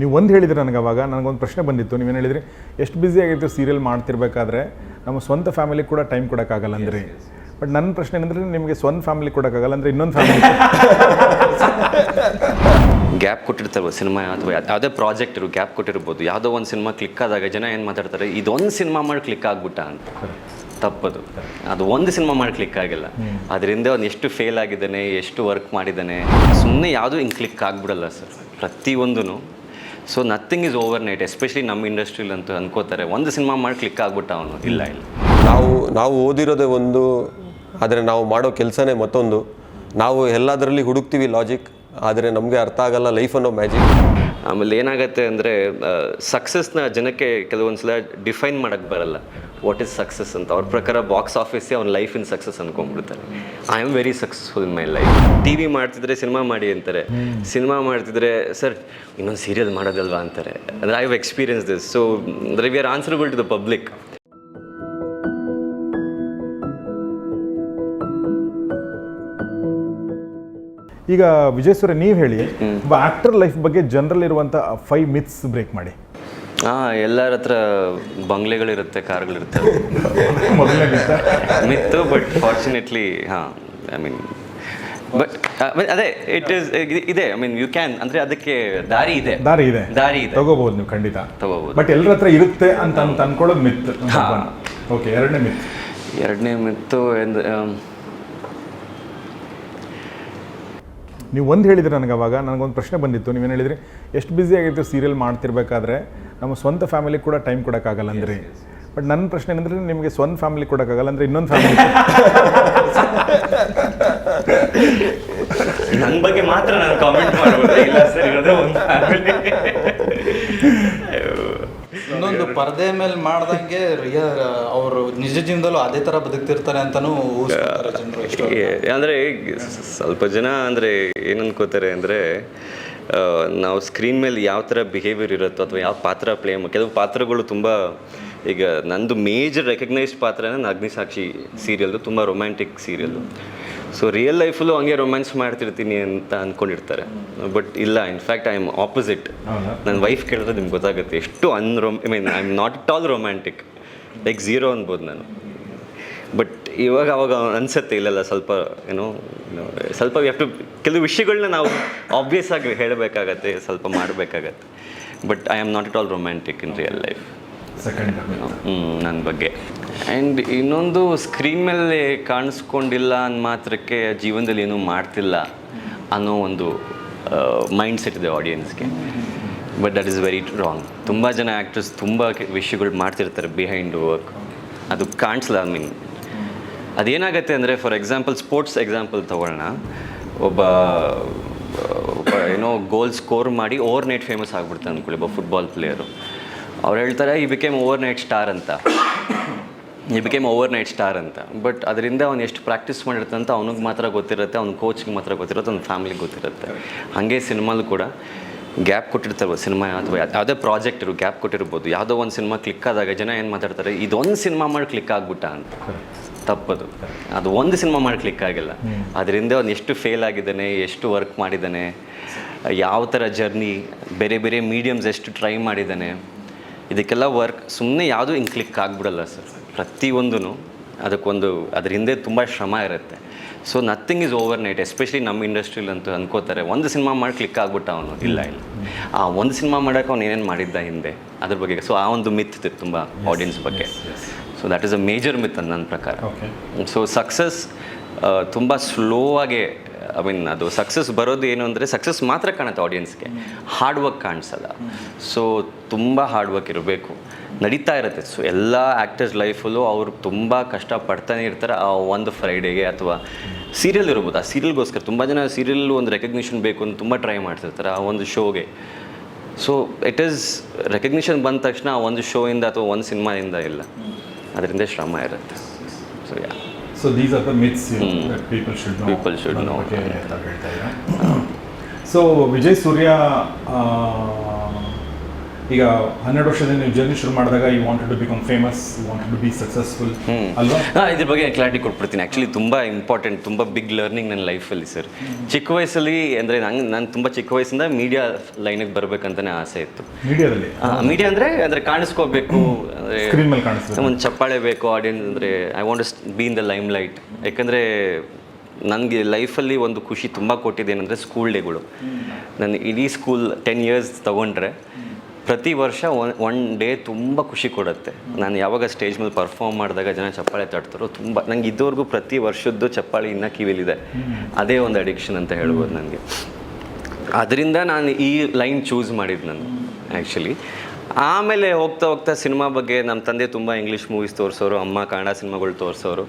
ನೀವು ಒಂದು ಹೇಳಿದ್ರೆ ನನಗೆ ಅವಾಗ ನನಗೊಂದು ಪ್ರಶ್ನೆ ಬಂದಿತ್ತು. ನೀವೇನು ಹೇಳಿದ್ರಿ? ಎಷ್ಟು ಬ್ಯುಸಿ ಆಗಿರ್ತೀವಿ ಸೀರಿಯಲ್ ಮಾಡ್ತಿರ್ಬೇಕಾದ್ರೆ ನಮ್ಮ ಸ್ವಂತ ಫ್ಯಾಮಿಲಿ ಕೂಡ ಟೈಮ್ ಕೊಡೋಕ್ಕಾಗಲ್ಲ ಅಂದ್ರಿ. ಬಟ್ ನನ್ನ ಪ್ರಶ್ನೆ ಏನಂದ್ರೆ ನಿಮಗೆ ಸ್ವಂತ ಫ್ಯಾಮಿಲಿ ಕೊಡೋಕ್ಕಾಗಲ್ಲ ಅಂದರೆ ಇನ್ನೊಂದು ಫ್ಯಾಮಿಲಿ ಗ್ಯಾಪ್ ಕೊಟ್ಟಿರ್ತಾರೆ ಸಿನಿಮಾ ಅಥವಾ ಯಾವುದೇ ಪ್ರಾಜೆಕ್ಟ್ ಇರು ಗ್ಯಾಪ್ ಕೊಟ್ಟಿರ್ಬೋದು. ಯಾವುದೋ ಒಂದು ಸಿನಿಮಾ ಕ್ಲಿಕ್ ಆದಾಗ ಜನ ಏನು ಮಾತಾಡ್ತಾರೆ? ಇದೊಂದು ಸಿನಿಮಾ ಮಾಡಿ ಕ್ಲಿಕ್ ಆಗ್ಬಿಟ್ಟ ಅಂತ. ತಪ್ಪದು. ಅದು ಒಂದು ಸಿನಿಮಾ ಮಾಡಿ ಕ್ಲಿಕ್ ಆಗಿಲ್ಲ. ಅದರಿಂದ ಅವ್ನು ಎಷ್ಟು ಫೇಲ್ ಆಗಿದ್ದಾನೆ ಎಷ್ಟು ವರ್ಕ್ ಮಾಡಿದ್ದಾನೆ ಸುಮ್ಮನೆ ಯಾವುದೂ ಹಿಂಗೆ ಕ್ಲಿಕ್ ಆಗ್ಬಿಡಲ್ಲ ಸರ್. ಪ್ರತಿಯೊಂದೂ so nothing is over night especially ನಮ್ಮ ಇಂಡಸ್ಟ್ರಿಲಿ ಅಂತ ಅನ್ಕೋತಾರೆ. ಒಂದು ಸಿನಿಮಾ ಮಾಡಿ ಕ್ಲಿಕ್ ಆಗ್ಬಿಟ್ಟ ಅವನು. ಇಲ್ಲ ಇಲ್ಲ. ನಾವು ನಾವು ಓದಿರೋದೇ ಒಂದು ಆದರೆ ನಾವು ಮಾಡೋ ಕೆಲಸನೇ ಮತ್ತೊಂದು. ನಾವು ಎಲ್ಲದರಲ್ಲಿ ಹುಡುಕ್ತೀವಿ ಲಾಜಿಕ್ ಆದರೆ ನಮಗೆ ಅರ್ಥ ಆಗಲ್ಲ ಲೈಫ್ ಅನ್ನೋ ಮ್ಯಾಜಿಕ್ ಆಮೇಲೆ ಏನಾಗುತ್ತೆ ಅಂದರೆ ಸಕ್ಸಸ್ನ ಜನಕ್ಕೆ ಕೆಲವೊಂದು ಸಲ ಡಿಫೈನ್ ಮಾಡೋಕ್ಕೆ ಬರಲ್ಲ. ವಾಟ್ ಈಸ್ ಸಕ್ಸಸ್ ಅಂತ. ಅವ್ರ ಪ್ರಕಾರ ಬಾಕ್ಸ್ ಆಫೀಸೇ ಅವ್ನ life in success ಅನ್ಕೊಂಡ್ಬಿಡ್ತಾರೆ. I am very successful in my life T V ಮಾಡ್ತಿದ್ರೆ ಸಿನಿಮಾ ಮಾಡಿ ಅಂತಾರೆ. ಸಿನಿಮಾ ಮಾಡ್ತಿದ್ರೆ ಸರ್ ಇನ್ನೊಂದು ಸೀರಿಯಲ್ ಮಾಡೋದಲ್ವಾ? ಅಂತಾರೆ. ಅಂದರೆ I have experience this so ಅಂದರೆ we are answerable to the public ಈಗ ವಿಜಯ್ ನೀವು ಹೇಳಿ ಒಬ್ಬ ಆಕ್ಟರ್ ಲೈಫ್ ಬಗ್ಗೆ ಜನರಲ್ ಇರುವಂಥ ಫೈವ್ ಮಿತ್ಸ್ ಬ್ರೇಕ್ ಮಾಡಿ. ಹಾಂ ಎಲ್ಲರ ಹತ್ರ ಬಂಗ್ಲೆಗಳಿರುತ್ತೆ ಕಾರ್ಗಳಿರುತ್ತೆ. ಮಿತ್ತ ಬಟ್ ಫಾರ್ಚುನೇಟ್ಲಿ ಹಾ ಐ ಮೀನ್ ಬಟ್ ಅದೇ ಇಟ್ ಇಸ್ ಇದೆ ಐ ಮೀನ್ ಯು ಕ್ಯಾನ್ ಅಂದ್ರೆ ಅದಕ್ಕೆ ದಾರಿ ಇದೆ. ದಾರಿ ಇದೆ. ದಾರಿ ಇದೆ. ತಗೋಬಹುದು ನೀವು ಖಂಡಿತ. ತಗೋಬೋದು ಬಟ್ ಎಲ್ಲರ ಹತ್ರ ಇರುತ್ತೆ ಅಂತ ಅಂತ ಅನ್ಕೊಳ್ಳೋದು ಮಿತ್. ಓಕೆ ಎರಡನೇ ಮಿತ್. ಎರಡನೇ ಮಿತ್ತು ಎಂದ ನೀವು ಒಂದು ಹೇಳಿದ್ರೆ ನನಗೆ ಅವಾಗ ನನಗೊಂದು ಪ್ರಶ್ನೆ ಬಂದಿತ್ತು. ನೀವೇನು ಹೇಳಿದ್ರಿ? ಎಷ್ಟು ಬ್ಯುಸಿ ಆಗಿರ್ತೀವಿ ಸೀರಿಯಲ್ ಮಾಡ್ತಿರ್ಬೇಕಾದ್ರೆ? ನಮ್ಮ ಸ್ವಂತ ಫ್ಯಾಮಿಲಿ ಕೂಡ ಟೈಮ್ ಕೊಡೋಕ್ಕಾಗಲ್ಲ ಅಂದರೆ. ಬಟ್ ನನ್ನ ಪ್ರಶ್ನೆ ಏನಂದ್ರೆ ನಿಮಗೆ ಸ್ವಂತ ಫ್ಯಾಮಿಲಿ ಕೊಡೋಕ್ಕಾಗಲ್ಲ ಅಂದರೆ ಇನ್ನೊಂದು ಫ್ಯಾಮಿಲಿ ನನ್ನ ಬಗ್ಗೆ ಮಾತ್ರ ನಾನು ಕಾಮೆಂಟ್ ಮಾಡ್ಬೋದು? ಇಲ್ಲ ಸರ್ ಇರೋದೇ ಒಂದು ಫ್ಯಾಮಿಲಿ ಇನ್ನೊಂದು ಪರದೆ ಮೇಲೆ ಮಾಡ್ದಂಗೆ ರಿಯಲ್ ಅವರು ನಿಜ ಜೀವನದಲ್ಲೂ ಅದೇ ತರ ಬದುಕ್ತಿರ್ತಾರೆ ಅಂತಾನೂ ಊಹಿಸ್ಕೊತಾರೆ ಜನರು ಎಷ್ಟು. ಏ- ಅಂದ್ರೆ ಸ್ವಲ್ಪ ಜನ ಅಂದ್ರೆ ಏನ್ ಅನ್ಕೋತಾರೆ ಅಂದ್ರೆ ನಾವು ಸ್ಕ್ರೀನ್ ಮೇಲೆ ಯಾವ ಥರ ಬಿಹೇವಿಯರ್ ಇರುತ್ತೋ ಅಥವಾ ಯಾವ ಪಾತ್ರ ಪ್ಲೇ ಕೆಲವು ಪಾತ್ರಗಳು ತುಂಬ ಈಗ ನಂದು ಮೇಜರ್ ರೆಕಗ್ನೈಸ್ಡ್ ಪಾತ್ರನ ಅಗ್ನಿಸಾಕ್ಷಿ ಸೀರಿಯಲ್ದು ತುಂಬ ರೊಮ್ಯಾಂಟಿಕ್ ಸೀರಿಯಲ್ಲು ಸೊ ರಿಯಲ್ ಲೈಫಲ್ಲೂ ಹಂಗೆ ರೊಮ್ಯಾನ್ಸ್ ಮಾಡ್ತಿರ್ತೀನಿ ಅಂತ ಅಂದ್ಕೊಂಡಿರ್ತಾರೆ ಬಟ್ ಇಲ್ಲ in fact I am opposite? ನನ್ನ ವೈಫ್ ಕೇಳಿದ್ರೆ ನಿಮ್ಗೆ ಗೊತ್ತಾಗುತ್ತೆ. ಎಷ್ಟು ಅನ್ರೊಮ್ I mean I am not at all romantic like zero ಅನ್ಬೋದು ನಾನು. ಬಟ್ ಇವಾಗ ಅವಾಗ ಅನ್ಸುತ್ತೆ ಇಲ್ಲೆಲ್ಲ ಸ್ವಲ್ಪ ಏನು ಸ್ವಲ್ಪ ವಿ ಟು ಕೆಲವು ವಿಷಯಗಳನ್ನ ನಾವು ಆಬ್ವಿಯಸ್ ಆಗಿ ಹೇಳಬೇಕಾಗತ್ತೆ ಸ್ವಲ್ಪ ಮಾಡಬೇಕಾಗತ್ತೆ. But I am not it all romantic in real life ಹ್ಞೂ ನನ್ನ ಬಗ್ಗೆ. ಆ್ಯಂಡ್ ಇನ್ನೊಂದು ಸ್ಕ್ರೀನ್ ಮೇಲೆ ಕಾಣಿಸ್ಕೊಂಡಿಲ್ಲ ಅನ್ನ ಮಾತ್ರಕ್ಕೆ ಜೀವನದಲ್ಲಿ ಏನೂ ಮಾಡ್ತಿಲ್ಲ ಅನ್ನೋ ಒಂದು ಮೈಂಡ್ ಸೆಟ್ ಇದೆ ಆಡಿಯನ್ಸ್ಗೆ but that is very wrong ತುಂಬ ಜನ ಆ್ಯಕ್ಟರ್ಸ್ ತುಂಬ ವಿಷಯಗಳು ಮಾಡ್ತಿರ್ತಾರೆ ಬಿಹೈಂಡ್ ವರ್ಕ್ ಅದು ಕಾಣಿಸಲ್ಲ ಐ ಮೀನ್ ಅದೇನಾಗತ್ತೆ ಅಂದರೆ ಫಾರ್ ಎಕ್ಸಾಂಪಲ್ ಸ್ಪೋರ್ಟ್ಸ್ ಎಕ್ಸಾಂಪಲ್ ತಗೊಳ್ಳೋಣ. ಒಬ್ಬ ಏನೋ ಗೋಲ್ ಸ್ಕೋರ್ ಮಾಡಿ ಓವರ್ ನೈಟ್ ಫೇಮಸ್ ಆಗ್ಬಿಡ್ತಾನೆ ಅಂದ್ಕೊಳ್ಳಿ, ಒಬ್ಬ ಫುಟ್ಬಾಲ್ ಪ್ಲೇಯರು ಅವ್ರು ಹೇಳ್ತಾರೆ ಈ ಬಿಕೇಮ್ ಓವರ್ ನೈಟ್ ಸ್ಟಾರ್ ಅಂತ. ಈ ಬಿಕೇಮ್ ಓವರ್ ನೈಟ್ ಸ್ಟಾರ್ ಅಂತ. ಬಟ್ ಅದರಿಂದ ಅವ್ನು ಎಷ್ಟು ಪ್ರಾಕ್ಟೀಸ್ ಮಾಡಿರುತ್ತೆ ಅಂತ ಅವ್ನಿಗೆ ಮಾತ್ರ ಗೊತ್ತಿರುತ್ತೆ, ಅವ್ನ ಕೋಚ್ಗೆ ಮಾತ್ರ ಗೊತ್ತಿರುತ್ತೆ, ಅವ್ನ ಫ್ಯಾಮಿಲಿಗೆ ಗೊತ್ತಿರುತ್ತೆ. ಹಾಗೆ ಸಿನಿಮಾಲು ಕೂಡ ಗ್ಯಾಪ್ ಕೊಟ್ಟಿರ್ತಾರೆ ಸಿನಿಮಾ ಅಥವಾ ಯಾವುದೇ ಪ್ರಾಜೆಕ್ಟ್ ಇರು, ಗ್ಯಾಪ್ ಕೊಟ್ಟಿರ್ಬೋದು. ಯಾವುದೋ ಒಂದು ಸಿನಿಮಾ ಕ್ಲಿಕ್ ಆದಾಗ ಜನ ಏನು ಮಾತಾಡ್ತಾರೆ, ಇದೊಂದು ಸಿನಿಮಾ ಮಾಡಿ ಕ್ಲಿಕ್ ಆಗ್ಬಿಟ್ಟ ಅಂತ. ತಪ್ಪದು. ಅದು ಒಂದು ಸಿನಿಮಾ ಮಾಡಿ ಕ್ಲಿಕ್ ಆಗಿಲ್ಲ ಅದರಿಂದ ಅವ್ನು ಎಷ್ಟು ಫೇಲ್ ಆಗಿದ್ದಾನೆ ಎಷ್ಟು ವರ್ಕ್ ಮಾಡಿದ್ದಾನೆ ಯಾವ ಥರ ಜರ್ನಿ ಬೇರೆ ಬೇರೆ ಮೀಡಿಯಮ್ಸ್ ಎಷ್ಟು ಟ್ರೈ ಮಾಡಿದ್ದಾನೆ ಇದಕ್ಕೆಲ್ಲ ವರ್ಕ್ ಸುಮ್ಮನೆ ಯಾವುದೂ ಹಿಂಗೆ ಕ್ಲಿಕ್ ಆಗಿಬಿಡಲ್ಲ ಸರ್. ಪ್ರತಿಯೊಂದೂ ಅದಕ್ಕೊಂದು ಅದ್ರ ಹಿಂದೆ ತುಂಬ ಶ್ರಮ ಇರುತ್ತೆ. So nothing is over night especially ನಮ್ಮ ಇಂಡಸ್ಟ್ರೀಲಿ ಅಂತೂ ಅನ್ಕೋತಾರೆ ಒಂದು ಸಿನಿಮಾ ಮಾಡಿ ಕ್ಲಿಕ್ ಆಗ್ಬಿಟ್ಟ ಅವನು. ಇಲ್ಲ ಇಲ್ಲ. ಆ ಒಂದು ಸಿನಿಮಾ ಮಾಡೋಕೆ ಅವ್ನು ಏನೇನು ಮಾಡಿದ್ದ ಹಿಂದೆ ಅದ್ರ ಬಗ್ಗೆ. ಸೊ ಆ ಒಂದು ಮಿತ್ ಇದೆ ತುಂಬ ಆಡಿಯನ್ಸ್ ಬಗ್ಗೆ. So that is a major myth ನನ್ನ ಪ್ರಕಾರ. ಸೊ ಸಕ್ಸಸ್ ತುಂಬ ಸ್ಲೋ ಆಗಿ ಐ ಮೀನ್ ಅದು ಸಕ್ಸಸ್ ಬರೋದು ಏನು ಅಂದರೆ ಸಕ್ಸಸ್ ಮಾತ್ರ ಕಾಣುತ್ತೆ ಆಡಿಯನ್ಸ್ಗೆ ಹಾರ್ಡ್ ವರ್ಕ್ ಕಾಣಿಸಲ್ಲ. ಸೊ ತುಂಬ ಹಾರ್ಡ್ ವರ್ಕ್ ಇರಬೇಕು. ನಡೀತಾ ಇರುತ್ತೆ. ಸೊ ಎಲ್ಲ ಆ್ಯಕ್ಟರ್ಸ್ ಲೈಫಲ್ಲೂ ಅವರು ತುಂಬ ಕಷ್ಟಪಡ್ತಾನೆ ಇರ್ತಾರೆ ಆ ಒಂದು ಫ್ರೈಡೇಗೆ ಅಥವಾ ಸೀರಿಯಲ್ ಇರ್ಬೋದು. ಆ ಸೀರಿಯಲ್ಗೋಸ್ಕರ ತುಂಬ ಜನ ಸೀರಿಯಲ್ ಒಂದು ರೆಕಗ್ನಿಷನ್ ಬೇಕು ಅಂತ ತುಂಬ ಟ್ರೈ ಮಾಡ್ತಿರ್ತಾರೆ ಆ ಒಂದು ಶೋಗೆ ಸೊ ಇಟ್ ಈಸ್ ರೆಕಗ್ನಿಷನ್ ಬಂದ ತಕ್ಷಣ ಆ ಒಂದು ಶೋಯಿಂದ ಅಥವಾ ಒಂದು ಸಿನಿಮಾದಿಂದ ಇಲ್ಲ. ಅದರಿಂದ ಶ್ರಮ ಇರುತ್ತೆ. So ya so these are the myths people should know People should know. So Vijay Surya ಈಗ ಹನ್ನೆರಡು ವರ್ಷದಿಂದ ನೀವು ಜರ್ನಿ ಶುರು ಮಾಡಿದಾಗ you wanted to become famous you wanted to be successful ಅಲ್ವಾ? ಹಾಂ ಇದ್ರ ಬಗ್ಗೆ ಕ್ಲಾರಿಟಿ ಕೊಟ್ಬಿಡ್ತೀನಿ. ಆ್ಯಕ್ಚುಲಿ ತುಂಬ ಇಂಪಾರ್ಟೆಂಟ್ ತುಂಬ ಬಿಗ್ ಲರ್ನಿಂಗ್ ನನ್ನ ಲೈಫಲ್ಲಿ ಸರ್ ಚಿಕ್ಕ ವಯಸ್ಸಲ್ಲಿ ಅಂದರೆ ನಂಗೆ ನಾನು ತುಂಬ ಚಿಕ್ಕ ವಯಸ್ಸಿಂದ ಮೀಡಿಯಾ ಲೈನಿಗೆ ಬರಬೇಕಂತಲೇ ಆಸೆ ಇತ್ತು. ಮೀಡಿಯಾದಲ್ಲಿ ಮೀಡಿಯಾ ಅಂದರೆ ಅಂದರೆ ಕಾಣಿಸ್ಕೋಬೇಕು ಅಂದರೆ ಸ್ಕ್ರೀನ್ ಮೇಲೆ ಒಂದು ಚಪ್ಪಾಳೆ ಬೇಕು ಆಡಿಯನ್ಸ್ ಅಂದರೆ I want be in the lime light ಯಾಕಂದರೆ ನನಗೆ ಲೈಫಲ್ಲಿ ಒಂದು ಖುಷಿ ತುಂಬ ಕೊಟ್ಟಿದೆ ಏನಂದರೆ ಸ್ಕೂಲ್ ಡೇಗಳು ನಾನು ಇಡೀ ಸ್ಕೂಲ್ ಟೆನ್ ಇಯರ್ಸ್ ತೊಗೊಂಡ್ರೆ ಪ್ರತಿ ವರ್ಷ ಒನ್ ಒನ್ ಡೇ ತುಂಬ ಖುಷಿ ಕೊಡುತ್ತೆ. ನಾನು ಯಾವಾಗ ಸ್ಟೇಜ್ ಮೇಲೆ ಪರ್ಫಾರ್ಮ್ ಮಾಡಿದಾಗ ಜನ ಚಪ್ಪಾಳೆ ತಟ್ತಾರೋ ತುಂಬ, ನಂಗೆ ಇದುವರೆಗೂ ಪ್ರತಿ ವರ್ಷದ್ದು ಚಪ್ಪಾಳೆ ಇನ್ನೂ ಕಿವಿಲಿದೆ. ಅದೇ ಒಂದು ಅಡಿಕ್ಷನ್ ಅಂತ ಹೇಳ್ಬೋದು ನನಗೆ ಅದರಿಂದ ನಾನು ಈ ಲೈನ್ ಚೂಸ್ ಮಾಡಿದ್ದು ನಾನು ಆ್ಯಕ್ಚುಲಿ ಆಮೇಲೆ ಹೋಗ್ತಾ ಹೋಗ್ತಾ ಸಿನಿಮಾ ಬಗ್ಗೆ ನಮ್ಮ ತಂದೆ ತುಂಬ ಇಂಗ್ಲೀಷ್ ಮೂವೀಸ್ ತೋರಿಸೋರು, ಅಮ್ಮ ಕನ್ನಡ ಸಿನಿಮಾಗಳು ತೋರಿಸೋರು.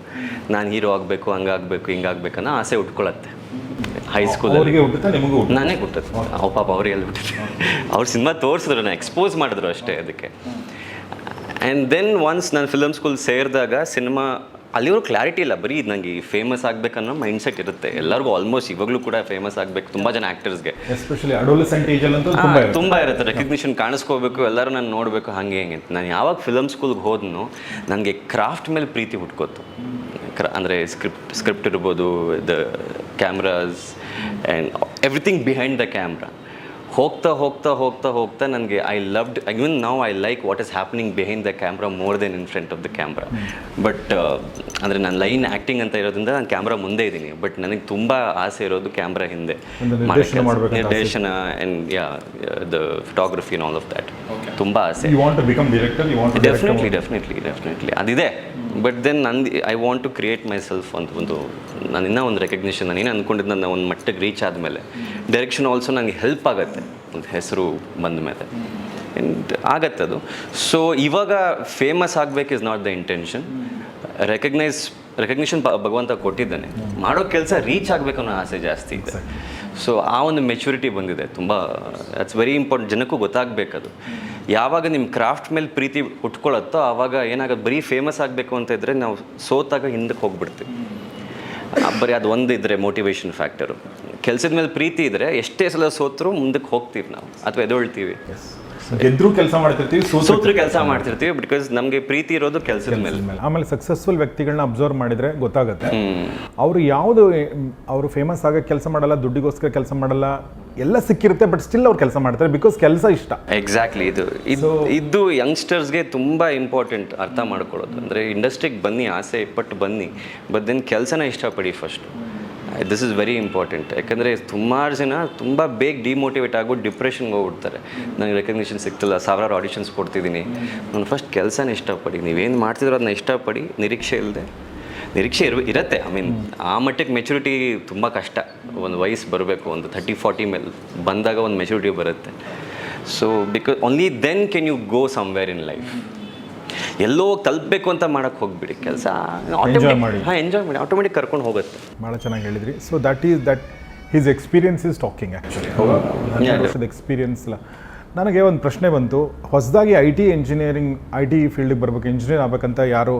ನಾನು ಹೀರೋ ಆಗಬೇಕು, ಹಂಗಾಗಬೇಕು ಹಿಂಗಾಗಬೇಕನ್ನೋ ಆಸೆ ಉಟ್ಕೊಳತ್ತೆ. ಹೈಸ್ಕೂಲಲ್ಲಿ ನಿಮಗೂ ಹುಟ್ಟುತ್ತಾ? ನಾನೇ ಕೊಟ್ಟದ್ದು ಅವ್ ಪಾಪ ಅವ್ರಿಗೆ ಎಲ್ಲಿ ಬಿಟ್ಟಿದ್ರು ಅವ್ರು ಸಿನಿಮಾ ತೋರಿಸಿದ್ರು ನಾನು ಎಕ್ಸ್ಪೋಸ್ ಮಾಡಿದ್ರು ಅಷ್ಟೇ ಅದಕ್ಕೆ. ಆ್ಯಂಡ್ ದೆನ್ ಒನ್ಸ್ ನಾನು ಫಿಲಮ್ ಸ್ಕೂಲ್ ಸೇರಿದಾಗ ಸಿನಿಮಾ ಅಲ್ಲಿವರು ಕ್ಲಾರಿಟಿ ಇಲ್ಲ. ಬರೀ ನನಗೆ ಫೇಮಸ್ ಆಗಬೇಕನ್ನೋ ಮೈಂಡ್ ಸೆಟ್ ಇರುತ್ತೆ. ಎಲ್ಲರಿಗೂ ಆಲ್ಮೋಸ್ಟ್ ಇವಾಗಲೂ ಕೂಡ ಫೇಮಸ್ ಆಗಬೇಕು ತುಂಬ ಜನ ಆ್ಯಕ್ಟರ್ಸ್ಗೆ ಹಾ, ತುಂಬ ಇರುತ್ತೆ. ತುಂಬ ಇರುತ್ತೆ. ರೆಕಗ್ನಿಷನ್ ಕಾಣಿಸ್ಕೋಬೇಕು ಎಲ್ಲರೂ ನಾನು ನೋಡಬೇಕು ಹಾಗೆ ಹೆಂಗೆ ಅಂತ. ನಾನು ಯಾವಾಗ ಫಿಲಮ್ ಸ್ಕೂಲ್ಗೆ ಹೋದ್ನೋ ನನಗೆ ಕ್ರಾಫ್ಟ್ ಮೇಲೆ ಪ್ರೀತಿ ಹುಟ್ಕೋತು. ಕ್ರ ಅಂದರೆ ಸ್ಕ್ರಿಪ್ಟ್ ಸ್ಕ್ರಿಪ್ಟ್ ಇರ್ಬೋದು the cameras and everything behind the camera ಹೋಗ್ತಾ ಹೋಗ್ತಾ ಹೋಗ್ತಾ ಹೋಗ್ತಾ ನನಗೆ I loved even now I like what is happening behind the camera more than in front of the camera but ಅಂದರೆ ನಾನು ಲೈನ್ ಆ್ಯಕ್ಟಿಂಗ್ ಅಂತ ಇರೋದ್ರಿಂದ ನಾನು ಕ್ಯಾಮ್ರಾ ಮುಂದೆ ಇದ್ದೀನಿ. ಬಟ್ ನನಗೆ ತುಂಬ ಆಸೆ ಇರೋದು ಕ್ಯಾಮ್ರಾ ಹಿಂದೆ. ನಿರ್ದೇಶನ and ya the photography all of that ತುಂಬ ಆಸೆ. You want to become director you want to definitely definitely definitely ಅದಿದೆ. ಬಟ್ ದೆನ್ ನಂದು I want to create myself ಅಂತ ಒಂದು ನಾನು ಇನ್ನೂ ಒಂದು ರೆಕಗ್ನಿಷನ್ ನಾನು ಏನು ಅಂದ್ಕೊಂಡಿದ್ದು ನನ್ನ ಒಂದು ಮಟ್ಟಕ್ಕೆ ರೀಚ್ ಆದಮೇಲೆ. ಡೈರೆಕ್ಷನ್ ಆಲ್ಸೋ ನನಗೆ ಹೆಲ್ಪ್ ಆಗುತ್ತೆ. ಒಂದು ಹೆಸರು ಬಂದ ಮೇಲೆ. ಆ್ಯಂಡ್ ಆಗತ್ತದು ಸೊ ಇವಾಗ ಫೇಮಸ್ ಆಗಬೇಕು is not the intention recognise recognition ಭಗವಂತ ಕೊಟ್ಟಿದ್ದಾನೆ. ಮಾಡೋ ಕೆಲಸ ರೀಚ್ ಆಗಬೇಕು ಅನ್ನೋ ಆಸೆ ಜಾಸ್ತಿ ಇದೆ. ಸೊ ಆ ಒಂದು ಮೆಚುರಿಟಿ ಬಂದಿದೆ. ತುಂಬ ಅಟ್ಸ್ ವೆರಿ ಇಂಪಾರ್ಟೆಂಟ್ ಜನಕ್ಕೂ ಗೊತ್ತಾಗಬೇಕದು. ಯಾವಾಗ ನಿಮ್ಮ ಕ್ರಾಫ್ಟ್ ಮೇಲೆ ಪ್ರೀತಿ ಉಟ್ಕೊಳ್ಳುತ್ತೋ ಆವಾಗ ಏನಾಗುತ್ತೆ ಬರೀ ಫೇಮಸ್ ಆಗಬೇಕು ಅಂತ ಇದ್ದರೆ ನಾವು ಸೋತಾಗ ಹಿಂದಕ್ಕೆ ಹೋಗ್ಬಿಡ್ತೀವಿ. ಬರೀ ಅದು ಒಂದು ಇದ್ದರೆ ಮೋಟಿವೇಶನ್ ಫ್ಯಾಕ್ಟರು ಕೆಲಸದ ಮೇಲೆ ಪ್ರೀತಿ ಇದ್ದರೆ ಎಷ್ಟೇ ಸಲ ಸೋತರೂ ಮುಂದಕ್ಕೆ ಹೋಗ್ತೀವಿ ನಾವು. ಅಥವಾ ಎದೊಳ್ತೀವಿ. ಗೆದ್ರು ಕೆಲಸ ಮಾಡ್ತಿರ್ತೀವಿ ಸೋತ್ರು ಕೆಲಸ ಮಾಡ್ತಿರ್ತೀವಿ. ಬಿಕಾಸ್ ನಮಗೆ ಪ್ರೀತಿ ಇರೋದು ಕೆಲಸದ ಮೇಲೆ. ಆಮೇಲೆ ಸಕ್ಸಸ್ಫುಲ್ ವ್ಯಕ್ತಿಗಳನ್ನ ಅಬ್ಸರ್ವ್ ಮಾಡಿದ್ರೆ ಗೊತ್ತಾಗುತ್ತೆ. ಅವರು ಯಾವುದು ಅವರು ಫೇಮಸ್ ಆಗ ಕೆಲಸ ಮಾಡಲ್ಲ ದುಡ್ಡಿಗೋಸ್ಕರ ಕೆಲಸ ಮಾಡಲ್ಲ ಎಲ್ಲ ಸಿಕ್ಕಿರುತ್ತೆ ಬಟ್ ಸ್ಟಿಲ್ ಅವ್ರು ಕೆಲಸ ಮಾಡ್ತಾರೆ ಬಿಕಾಸ್ ಕೆಲಸ ಇಷ್ಟ. ಎಕ್ಸಾಕ್ಟ್ಲಿ ಇದು ಇದು ಇದು ಯಂಗ್ಸ್ಟರ್ಸ್ಗೆ ತುಂಬ ಇಂಪಾರ್ಟೆಂಟ್ ಅರ್ಥ ಮಾಡ್ಕೊಳ್ಳೋದು. ಅಂದರೆ ಇಂಡಸ್ಟ್ರಿಗೆ ಬನ್ನಿ ಆಸೆ ಪಟ್ಟು ಬನ್ನಿ ಬಟ್ ದೆನ್ ಕೆಲಸನ ಇಷ್ಟಪಡಿ first this is very important ಯಾಕಂದರೆ ಸುಮಾರು ಜನ ತುಂಬ ಬೇಗ ಡಿಮೋಟಿವೇಟ್ ಆಗೋ ಡಿಪ್ರೆಷನ್ಗೆ ಹೋಗ್ಬಿಡ್ತಾರೆ. ನನಗೆ ರೆಕಗ್ನಿಷನ್ ಸಿಗ್ತಿಲ್ಲ. ಸಾವಿರಾರು ಆಡಿಷನ್ಸ್ ಕೊಡ್ತಿದ್ದೀನಿ. ನಾನು ಫಸ್ಟ್ ಕೆಲಸನ ಇಷ್ಟಪಡಿ. ನೀವೇನು ಮಾಡ್ತಿದ್ರು ಅದನ್ನ ಇಷ್ಟಪಡಿ. ನಿರೀಕ್ಷೆ ಇಲ್ಲದೆ ನಿರೀಕ್ಷೆ ಇರ್ ಇರುತ್ತೆ. ಐ ಮೀನ್ ಆ ಮಟ್ಟಕ್ಕೆ ಮೆಚುರಿಟಿ ತುಂಬ ಕಷ್ಟ. ಒಂದು ವಯಸ್ಸು ಬರಬೇಕು. ಒಂದು ಥರ್ಟಿ ಫಾರ್ಟಿ ಮೇಲೆ ಬಂದಾಗ ಒಂದು ಮೆಚುರಿಟಿ ಬರುತ್ತೆ. So because only then can you go somewhere in life ಎಲ್ಲೋ ತಲುಪಬೇಕು ಅಂತ ಮಾಡಕ್ಕೆ ಹೋಗ್ಬಿಡಿ ಕೆಲಸ. ಎಂಜಾಯ್ ಮಾಡಿ. ಹಾಂ ಎಂಜಾಯ್ ಮಾಡಿ. ಆಟೋಮೆಟಿಕ್ ಕರ್ಕೊಂಡು ಹೋಗುತ್ತೆ. ಭಾಳ ಚೆನ್ನಾಗಿ ಹೇಳಿದ್ರಿ. So that is that his experience is talking actually experience ಇಲ್ಲ ನನಗೆ ಒಂದು ಪ್ರಶ್ನೆ ಬಂತು. ಹೊಸದಾಗಿ I T engineering I T ಫೀಲ್ಡಿಗೆ ಬರಬೇಕು ಇಂಜಿನಿಯರ್ ಆಗಬೇಕಂತ ಯಾರು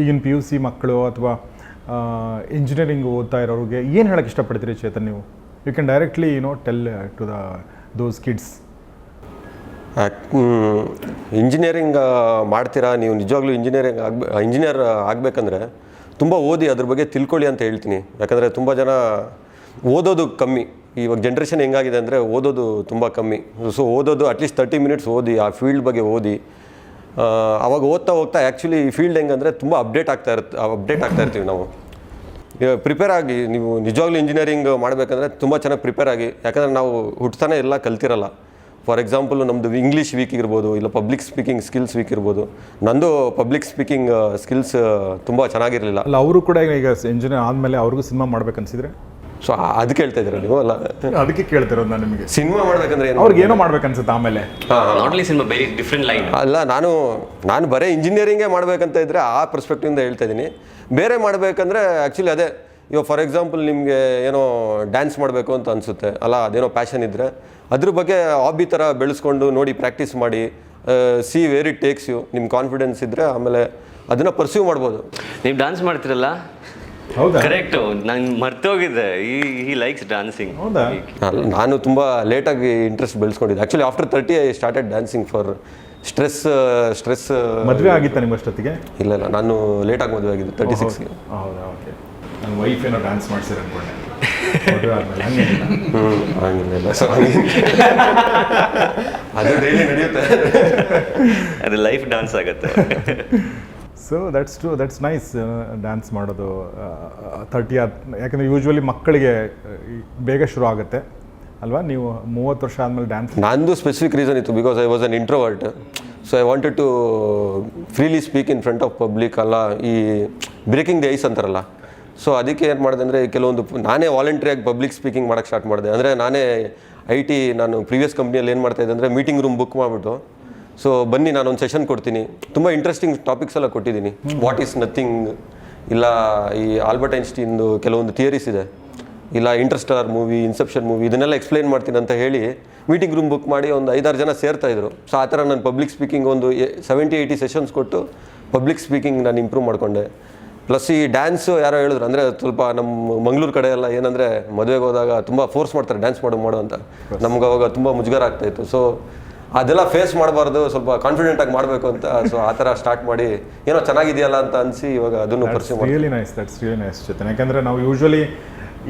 ಈಗಿನ ಪಿ ಯು ಸಿ ಮಕ್ಕಳು ಅಥವಾ ಇಂಜಿನಿಯರಿಂಗ್ ಓದ್ತಾ ಇರೋರಿಗೆ ಏನು ಹೇಳೋಕ್ಕೆ ಇಷ್ಟಪಡ್ತೀರಿ ಚೇತನ್ ನೀವು? You can directly you know tell to the those kids engineering ಮಾಡ್ತೀರಾ? ನೀವು ನಿಜವಾಗ್ಲೂ ಇಂಜಿನಿಯರಿಂಗ್ ಆಗ್ಬೇ ಇಂಜಿನಿಯರ್ ಆಗಬೇಕಂದ್ರೆ ತುಂಬ ಓದಿ ಅದ್ರ ಬಗ್ಗೆ ತಿಳ್ಕೊಳ್ಳಿ ಅಂತ ಹೇಳ್ತೀನಿ. ಯಾಕಂದರೆ ತುಂಬ ಜನ ಓದೋದು ಕಮ್ಮಿ. ಇವಾಗ ಜನ್ರೇಷನ್ ಹೆಂಗಾಗಿದೆ ಅಂದರೆ ಓದೋದು ತುಂಬ ಕಮ್ಮಿ. ಸೊ ಓದೋದು ಅಟ್ಲೀಸ್ಟ್ ತರ್ಟಿ ಮಿನಿಟ್ಸ್ ಓದಿ, ಆ ಫೀಲ್ಡ್ ಬಗ್ಗೆ ಓದಿ. ಅವಾಗ ಓದ್ತಾ ಹೋಗ್ತಾ ಆ್ಯಕ್ಚುಲಿ ಈ ಫೀಲ್ಡ್ ಹೆಂಗಂದರೆ ತುಂಬ ಅಪ್ಡೇಟ್ ಆಗ್ತಾ ಇರುತ್ತೆ ಅಪ್ಡೇಟ್ ಆಗ್ತಾ ಇರ್ತೀವಿ ನಾವು. ಪ್ರಿಪೇರ್ ಆಗಿ, ನೀವು ನಿಜವಾಗ್ಲೂ ಇಂಜಿನಿಯರಿಂಗ್ ಮಾಡಬೇಕಂದ್ರೆ ತುಂಬ ಚೆನ್ನಾಗಿ ಪ್ರಿಪೇರ್ ಆಗಿ, ಯಾಕಂದರೆ ನಾವು ಹುಟ್ತಾನೆ ಎಲ್ಲ ಕಲ್ತಿರಲ್ಲ. ಫಾರ್ ಎಕ್ಸಾಂಪಲ್ ನಮ್ಮದು ಇಂಗ್ಲೀಷ್ ವೀಕ್ ಇರ್ಬೋದು ಇಲ್ಲ ಪಬ್ಲಿಕ್ ಸ್ಪೀಕಿಂಗ್ ಸ್ಕಿಲ್ಸ್ ವೀಕ್ ಇರ್ಬೋದು. ನಂದು ಪಬ್ಲಿಕ್ ಸ್ಪೀಕಿಂಗ್ ಸ್ಕಿಲ್ಸ್ ತುಂಬ ಚೆನ್ನಾಗಿರಲಿಲ್ಲ. ಅಲ್ಲ ಅವರು ಕೂಡ ಈಗ ಇಂಜಿನಿಯರ್ ಆದಮೇಲೆ ಅವ್ರಿಗೂ ಸಿನಿಮಾ ಮಾಡ್ಬೇಕನ್ಸಿದ್ರೆ? ಸೊ ಅದಕ್ಕೆ ಹೇಳ್ತಾ ಇದ್ದೀರಾ ನೀವು? ಅಲ್ಲ ಅದಕ್ಕೆ ಕೇಳ್ತಿರೋದು ನಾನು ನಿಮಗೆ. ಸಿನಿಮಾ ಮಾಡ್ಬೇಕಂದ್ರೆ ಏನು? ಅವ್ರಿಗೆ ಏನೋ ಮಾಡ್ಬೇಕನ್ಸುತ್ತೆ ಆಮೇಲೆ. ಸಿನಿಮಾ ವೆರಿ ಡಿಫ್ರೆಂಟ್ ಲೈನ್ ಅಲ್ಲ ನಾನು ನಾನು ಬರೀ ಇಂಜಿನಿಯರಿಂಗೇ ಮಾಡ್ಬೇಕಂತ ಇದ್ದರೆ ಆ ಪರ್ಸ್ಪೆಕ್ಟಿವಿಂದ ಹೇಳ್ತಾ ಇದ್ದೀನಿ. ಬೇರೆ ಮಾಡಬೇಕಂದ್ರೆ ಆ್ಯಕ್ಚುಲಿ ಅದೇ ಇವಾಗ ಫಾರ್ ಎಕ್ಸಾಂಪಲ್ ನಿಮಗೆ ಏನೋ ಡ್ಯಾನ್ಸ್ ಮಾಡಬೇಕು ಅಂತ ಅನಿಸುತ್ತೆ. ಅಲ್ಲ ಅದೇನೋ ಪ್ಯಾಷನ್ ಇದ್ದರೆ ಅದ್ರ ಬಗ್ಗೆ ಹಾಬಿ ಥರ ಬೆಳೆಸ್ಕೊಂಡು ನೋಡಿ ಪ್ರಾಕ್ಟೀಸ್ ಮಾಡಿ ಸಿ ವೆರಿ ಟೇಕ್ಸ್ ಯು ನಿಮ್ಮ ಕಾನ್ಫಿಡೆನ್ಸ್ ಇದ್ದರೆ ಆಮೇಲೆ ಅದನ್ನು ಪರ್ಸ್ಯೂ ಮಾಡ್ಬೋದು. ನೀವು ಡಾನ್ಸ್ ಮಾಡ್ತಿರಲ್ಲ? ಹೌದಾ? ಕರೆಕ್ಟ್ ನಂಗೆ ಮರ್ತೋಗಿದ್ದೆ ಈ ಈ ಲೈಕ್ಸ್ ಡ್ಯಾನ್ಸಿಂಗ್ ಹೌದಾ? ಅಲ್ಲ, ನಾನು ತುಂಬ ಲೇಟಾಗಿ interest ಬೆಳೆಸ್ಕೊಂಡಿದ್ದೆ. Actually after thirty I started dancing for stress stress ಮದುವೆ ಆಗಿತ್ತಾ ನಿಮ್ಮಷ್ಟೊತ್ತಿಗೆ? ಇಲ್ಲ ಇಲ್ಲ. ನಾನು ಲೇಟಾಗಿ ಮದುವೆ ಆಗಿದ್ದೆ ತರ್ಟಿ ಸಿಕ್ಸ್ಗೆ ಹೌದಾ? ಓಕೆ ನನ್ನ ವೈಫ್ ಏನೋ ಡ್ಯಾನ್ಸ್ ಮಾಡ್ಸಿರ ಅನ್ಕೊಂಡೆ. ಮದುವೆ ಆದ್ಮೇಲೆ ಹಂಗೇನಿಲ್ಲ. ಹ್ಞೂ ಹಂಗಿಲ್ಲ ಇಲ್ಲ ಸೊ ಅದು ಡೈಲಿ ನಡೆಯುತ್ತೆ. ಅದು ಲೈಫ್ ಡಾನ್ಸ್ ಆಗುತ್ತೆ. So that's to that's nice dance uh, ಮಾಡೋದು ತರ್ಟಿ ಆದ ಯಾಕಂದರೆ ಯೂಶ್ವಲಿ ಮಕ್ಕಳಿಗೆ ಬೇಗ ಶುರು ಆಗುತ್ತೆ. ಅಲ್ವಾ? ನೀವು ಮೂವತ್ತು ವರ್ಷ ಆದಮೇಲೆ ಡ್ಯಾನ್ಸ್ ನಂದು ಸ್ಪೆಸಿಫಿಕ್ ರೀಸನ್ ಇತ್ತು because I was an introvert so I wanted to freely speak in front of public ಅಲ್ಲ ಈ ಬ್ರೇಕಿಂಗ್ ದ ಐಸ್ ಅಂತಾರಲ್ಲ. ಸೊ ಅದಕ್ಕೆ ಏನು ಮಾಡಿದೆ ಅಂದರೆ ಕೆಲವೊಂದು ನಾನೇ ವಾಲಂಟ್ರಿಯಾಗಿ ಪಬ್ಲಿಕ್ ಸ್ಪೀಕಿಂಗ್ ಮಾಡೋಕ್ಕೆ ಸ್ಟಾರ್ಟ್ ಮಾಡಿದೆ. ಅಂದರೆ ನಾನೇ ಐ ಟಿ ನಾನು ಪ್ರೀವಿಯಸ್ ಕಂಪ್ನಿಯಲ್ಲಿ ಏನು ಮಾಡ್ತಾಯಿದ್ದೆ ಅಂದರೆ ಮೀಟಿಂಗ್ ರೂಮ್ ಬುಕ್ ಮಾಡಿಬಿಟ್ಟು. ಸೊ ಬನ್ನಿ, ನಾನು ಒಂದು ಸೆಷನ್ ಕೊಡ್ತೀನಿ. ತುಂಬ ಇಂಟ್ರೆಸ್ಟಿಂಗ್ ಟಾಪಿಕ್ಸ್ ಎಲ್ಲ ಕೊಟ್ಟಿದ್ದೀನಿ. ವಾಟ್ ಈಸ್ ನಥಿಂಗ್ ಇಲ್ಲ, ಈ ಆಲ್ಬರ್ಟ್ ಐನ್ಸ್ಟೀನ್ದು ಕೆಲವೊಂದು ಥಿಯರೀಸ್ ಇದೆ. ಇಲ್ಲ ಇಂಟರ್ಸ್ಟಾರ್ ಮೂವಿ ಇನ್ಸೆಪ್ಷನ್ ಮೂವಿ ಇದನ್ನೆಲ್ಲ ಎಕ್ಸ್ಪ್ಲೈನ್ ಮಾಡ್ತೀನಿ ಅಂತ ಹೇಳಿ ಮೀಟಿಂಗ್ ರೂಮ್ ಬುಕ್ ಮಾಡಿ ಒಂದು ಐದಾರು ಜನ ಸೇರ್ತಾ ಇದ್ರು. ಸೊ ಆ ಥರ ನಾನು ಪಬ್ಲಿಕ್ ಸ್ಪೀಕಿಂಗ್ ಒಂದು ಸೆವೆಂಟಿ ಏಯ್ಟಿ ಸೆಷನ್ಸ್ ಕೊಟ್ಟು ಪಬ್ಲಿಕ್ ಸ್ಪೀಕಿಂಗ್ ನಾನು ಇಂಪ್ರೂವ್ ಮಾಡಿಕೊಂಡೆ. ಪ್ಲಸ್ ಈ ಡ್ಯಾನ್ಸು ಯಾರೋ ಹೇಳಿದ್ರು ಅಂದರೆ ಸ್ವಲ್ಪ ನಮ್ಮ ಮಂಗಳೂರು ಕಡೆ ಎಲ್ಲ ಏನಂದರೆ ಮದುವೆಗೆ ಹೋದಾಗ ತುಂಬ ಫೋರ್ಸ್ ಮಾಡ್ತಾರೆ ಡ್ಯಾನ್ಸ್ ಮಾಡು ಮಾಡು ಅಂತ. ನಮ್ಗೆ ಅವಾಗ ತುಂಬ ಮುಜುಗರ ಆಗ್ತಾಯಿತ್ತು ಸೊ ಅದೆಲ್ಲ ಫೇಸ್ ಮಾಡಬಾರ್ದು ಸ್ವಲ್ಪ ಕಾನ್ಫಿಡೆಂಟ್ ಆಗಿ ಮಾಡಬೇಕು ಅಂತ. ಸೊ ಆ ಥರ ಸ್ಟಾರ್ಟ್ ಮಾಡಿ ಏನೋ ಚೆನ್ನಾಗಿದೆಯಲ್ಲ ಅಂತ ಅನಿಸಿ ಇವಾಗ ಅದನ್ನು ಪರ್ಸ್ಯೂ ಮಾಡಿ really nice that's really nice Chetan. ಯಾಕಂದರೆ ನಾವು ಯೂಶ್ವಲಿ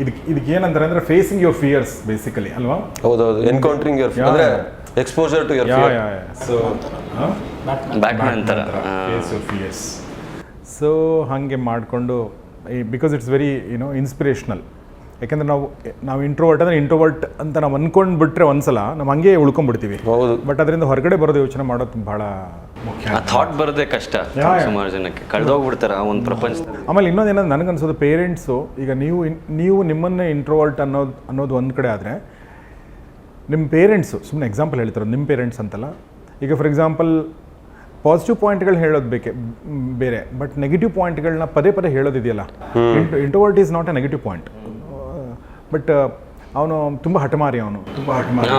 ಇದಕ್ಕೆ ಇದಕ್ಕೆ ಏನಂತಾರೆ ಅಂದರೆ ಫೇಸಿಂಗ್ ಯುವರ್ ಫಿಯರ್ಸ್ ಬೇಸಿಕಲಿ ಅಲ್ವಾ? ಹೌದೌದು ಎನ್ಕೌಂಟ್ರಿಂಗ್ ಯುವರ್ ಫಿಯರ್ ಅಂದರೆ. Exposure to your so Batman ಥರ ಫಿಯರ್ಸ್ ಸೊ ಹಾಗೆ ಮಾಡಿಕೊಂಡು because it's very you know inspirational ಯಾಕೆಂದ್ರೆ ನಾವು ನಾವು ಇಂಟ್ರೋವರ್ಟ್ ಅಂದರೆ ಇಂಟ್ರೋವರ್ಟ್ ಅಂತ ನಾವು ಅಂದ್ಕೊಂಡು ಬಿಟ್ರೆ ಒಂದ್ಸಲ ನಾವು ಹಂಗೆ ಉಳ್ಕೊಂಡ್ಬಿಡ್ತೀವಿ. ಹೌದು. ಬಟ್ ಅದರಿಂದ ಹೊರಗಡೆ ಬರೋದು ಯೋಚನೆ ಮಾಡೋದು ಭಾಳ ಮುಖ್ಯ. ಆ ಥಾಟ್ ಬರೋದೇ ಕಷ್ಟ. ಸುಮಾರು ಜನಕ್ಕೆ. ಕಳೆದೋಗ್ಬಿಡ್ತಾರೆ ಆ ಒಂದು ಪ್ರಪಂಚ ಆಮೇಲೆ ಇನ್ನೊಂದು ಏನಂದ್ರೆ ನನಗನ್ಸೋದು ಪೇರೆಂಟ್ಸು ಈಗ ನೀವು ನೀವು ನಿಮ್ಮನ್ನೇ ಇಂಟ್ರೋವರ್ಟ್ ಅನ್ನೋದು ಅನ್ನೋದು ಒಂದು ಕಡೆ ಆದರೆ ನಿಮ್ಮ ಪೇರೆಂಟ್ಸು ಸುಮ್ಮನೆ ಎಕ್ಸಾಂಪಲ್ ಹೇಳ್ತಾರೆ ನಿಮ್ಮ ಪೇರೆಂಟ್ಸ್ ಅಂತಲ್ಲ. ಈಗ ಫಾರ್ ಎಕ್ಸಾಂಪಲ್ ಪಾಸಿಟಿವ್ ಪಾಯಿಂಟ್ಗಳು ಹೇಳೋದು ಬೇಕೆ ಬೇರೆ ಬಟ್ ನೆಗೆಟಿವ್ ಪಾಯಿಂಟ್ಗಳನ್ನ ಪದೇ ಪದೇ ಹೇಳೋದಿದೆಯಲ್ಲ? Introvert is not a negative point but ಅವನು ತುಂಬ ಹಠಮಾರಿ ಅವನು. ತುಂಬ ಹಠಮಾರಿ.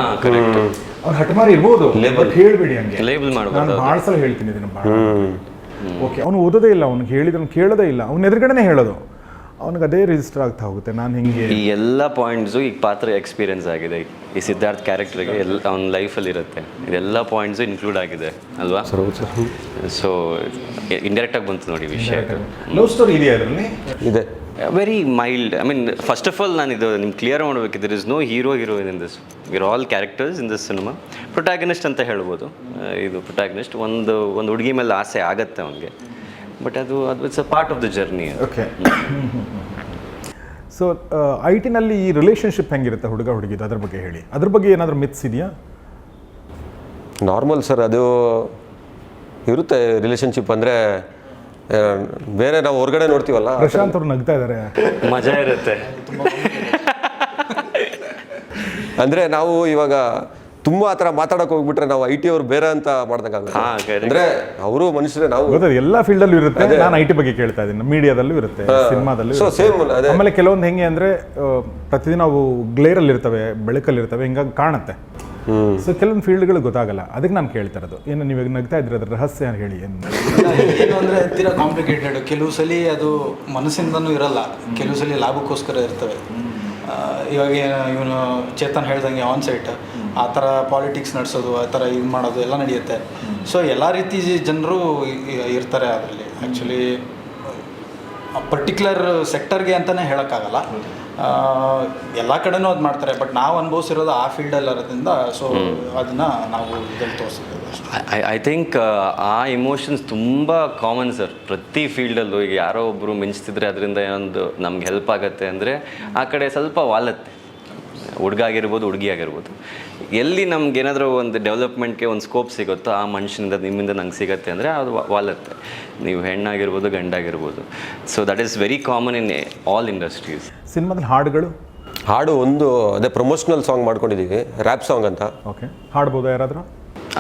ಅವ್ನು ಹಠಮಾರಿ ಇರ್ಬೋದು ಹೇಳ್ಬೇಡಿ ಹಂಗೆ. ನಾನು ಭಾಳ ಸಲ ಹೇಳ್ತೀನಿ ಇದನ್ನು ಭಾಳ. ಓಕೆ ಅವನು ಓದೋದೇ ಇಲ್ಲ ಅವ್ನಿಗೆ ಹೇಳಿದ್ರು ಕೇಳೋದೇ ಇಲ್ಲ. ಅವ್ನ ಎದುರುಗಡೆನೆ ಹೇಳೋದು. ಅವ್ನಿಗೆ ಅದೇ ರಿಜಿಸ್ಟರ್ ಆಗ್ತಾ ಹೋಗುತ್ತೆ. ನಾನು ಹಿಂಗೆ ಈ ಎಲ್ಲ ಪಾಯಿಂಟ್ಸು ಈಗ ಪಾತ್ರ ಎಕ್ಸ್ಪೀರಿಯನ್ಸ್ ಆಗಿದೆ. ಈ ಸಿದ್ಧಾರ್ಥ್ ಕ್ಯಾರೆಕ್ಟರ್ಗೆ ಎಲ್ಲ ಅವ್ನ ಲೈಫಲ್ಲಿ ಇರುತ್ತೆ. ಇದೆಲ್ಲ ಪಾಯಿಂಟ್ಸು ಇನ್ಕ್ಲೂಡ್ ಆಗಿದೆ ಅಲ್ವಾ? ಸರ್ ಸೊ ಇಂಡೈರೆಕ್ಟಾಗಿ ಬಂತು ನೋಡಿ ವಿಷಯ. ಲವ್ ಸ್ಟೋರಿ ಇದೆಯಾ ಅದರಲ್ಲಿ? ಇದೆ. Very mild I mean first of all ನಾನು ಇದು ನಿಮ್ಗೆ ಕ್ಲಿಯರ್ ಮಾಡಬೇಕು there is no hero heroine in this we're all characters in this cinema protagonist ಅಂತ ಹೇಳ್ಬೋದು. ಇದು ಪ್ರೊಟ್ಯಾಗನಿಸ್ಟ್ ಒಂದು ಒಂದು ಹುಡುಗಿ ಮೇಲೆ ಆಸೆ ಆಗತ್ತೆ ಅವನಿಗೆ. ಬಟ್ ಅದು ಅದು it's a part of the journey okay so I ಟಿನಲ್ಲಿ ಈ ರಿಲೇಷನ್ಶಿಪ್ ಹೆಂಗಿರುತ್ತೆ ಹುಡುಗ ಹುಡುಗಿದು? ಅದ್ರ ಬಗ್ಗೆ ಹೇಳಿ. ಅದ್ರ ಬಗ್ಗೆ ಏನಾದರೂ ಮಿತ್ಸ್ ಇದೆಯಾ? ನಾರ್ಮಲ್ ಸರ್ ಅದು ಇರುತ್ತೆ ರಿಲೇಷನ್ಶಿಪ್ ಅಂದರೆ ಬೇರೆ ನಾವು ಹೊರಗಡೆ ನೋಡ್ತೀವಲ್ಲ? ಪ್ರಶಾಂತ್ ಅವ್ರು ನಗ್ತಾ ಇದ್ದಾರೆ ಮಜಾ ಇರುತ್ತೆ. ಅಂದರೆ ನಾವು ಇವಾಗ ತುಂಬ ಆ ಥರ ಮಾತಾಡೋಕೆ ಹೋಗ್ಬಿಟ್ರೆ ನಾವು ಐ ಟಿ ಅವ್ರು ಬೇರೆ ಅಂತ ಮಾಡ್ದಂಗಾಗುತ್ತೆ. ಅಂದರೆ ಅವರು ಮನುಷ್ಯರೇ ನಾವು ಗೊತ್ತದ ಎಲ್ಲ ಫೀಲ್ಡಲ್ಲೂ ಇರುತ್ತೆ. ನಾನು ಐ ಟಿ ಬಗ್ಗೆ ಕೇಳ್ತಾ ಇದ್ದೀನಿ. ಮೀಡಿಯಾದಲ್ಲೂ ಇರುತ್ತೆ ಸಿನಿಮಾದಲ್ಲಿ ಸೊ ಸೇಮ್ ಅದೇ. ಆಮೇಲೆ ಕೆಲವೊಂದು ಹೆಂಗೆ ಅಂದ್ರೆ ಪ್ರತಿದಿನ ಅವು ಗ್ಲೇರಲ್ಲಿ ಇರ್ತವೆ ಬೆಳಕಲ್ಲಿ ಇರ್ತವೆ ಹಿಂಗಾಗಿ ಕಾಣುತ್ತೆ. ಸೊ ಕೆಲವೊಂದು ಫೀಲ್ಡ್ಗಳು ಗೊತ್ತಾಗಲ್ಲ. ಅದಕ್ಕೆ ನಾನು ಕೇಳ್ತಾ ಇರೋದು. ಏನು ನೀವು ನಗ್ತಾ ಇದ್ರೆ ಅದ್ರ ರಹಸ್ಯ ಹೇಳಿ ಏನು? ಏನು ಅಂದರೆ ತೀರಾ ಕಾಂಪ್ಲಿಕೇಟೆಡ್ ಕೆಲವು ಸಲ ಅದು ಮನಸ್ಸಿಂದನು ಇರಲ್ಲ. ಕೆಲವು ಸಲ ಲಾಭಕ್ಕೋಸ್ಕರ ಇರ್ತವೆ. ಇವಾಗ ಇವನು ಚೇತನ್ ಹೇಳ್ದಂಗೆ ಆನ್ ಸೈಟ್ ಆ ಥರ ಪಾಲಿಟಿಕ್ಸ್ ನಡೆಸೋದು ಆ ಥರ ಇದು ಮಾಡೋದು ಎಲ್ಲ ನಡೆಯುತ್ತೆ. ಸೊ ಎಲ್ಲ ರೀತಿ ಜನರು ಇರ್ತಾರೆ ಅದರಲ್ಲಿ. ಆ್ಯಕ್ಚುಲಿ ಪರ್ಟಿಕ್ಯುಲರ್ ಸೆಕ್ಟರ್ಗೆ ಅಂತಲೇ ಹೇಳೋಕ್ಕಾಗಲ್ಲ. ಎಲ್ಲ ಕಡೆನೂ ಅದು ಮಾಡ್ತಾರೆ. ಬಟ್ ನಾವು ಅನುಭವಿಸಿರೋದು ಆ ಫೀಲ್ಡಲ್ಲಿ ಇರೋದ್ರಿಂದ ಸೊ ಅದನ್ನು ನಾವು ಇದರಲ್ಲಿ ತೋರಿಸಿದ್ದೇವೆ ಐ ಐ ಥಿಂಕ್ ಆ ಇಮೋಷನ್ಸ್ ತುಂಬ ಕಾಮನ್ ಸರ್ ಪ್ರತಿ ಫೀಲ್ಡಲ್ಲೂ ಈಗ ಯಾರೋ ಒಬ್ಬರು ಮಿಂಚ್ತಿದ್ರೆ ಅದರಿಂದ ಏನೊಂದು ನಮ್ಗೆ ಹೆಲ್ಪ್ ಆಗುತ್ತೆ ಅಂದರೆ ಆ ಕಡೆ ಸ್ವಲ್ಪ ವಾಲತ್ತೆ ಹುಡುಗ ಆಗಿರ್ಬೋದು ಹುಡುಗಿ ಆಗಿರ್ಬೋದು ಎಲ್ಲಿ ನಮ್ಗೆ ಏನಾದರೂ ಒಂದು ಡೆವಲಪ್ಮೆಂಟ್ಗೆ ಒಂದು ಸ್ಕೋಪ್ ಸಿಗುತ್ತೋ ಆ ಮನುಷ್ಯನಿಂದ ನಿಮ್ಮಿಂದ ನಂಗೆ ಸಿಗುತ್ತೆ ಅಂದರೆ ಅದು ವಾಲತ್ತೆ. ನೀವು ಹೆಣ್ಣಾಗಿರ್ಬೋದು ಗಂಡಾಗಿರ್ಬೋದು. So that is very common in all industries ಸಿನಿಮಾದಲ್ಲಿ ಹಾಡುಗಳು? ಹಾಡು ಒಂದು ಅದೇ ಪ್ರಮೋಷನಲ್ ಸಾಂಗ್ ಮಾಡ್ಕೊಂಡಿದ್ದೀವಿ ರ್ಯಾಪ್ ಸಾಂಗ್ ಅಂತ. ಓಕೆ ಹಾಡ್ಬೋದು ಯಾರಾದರೂ?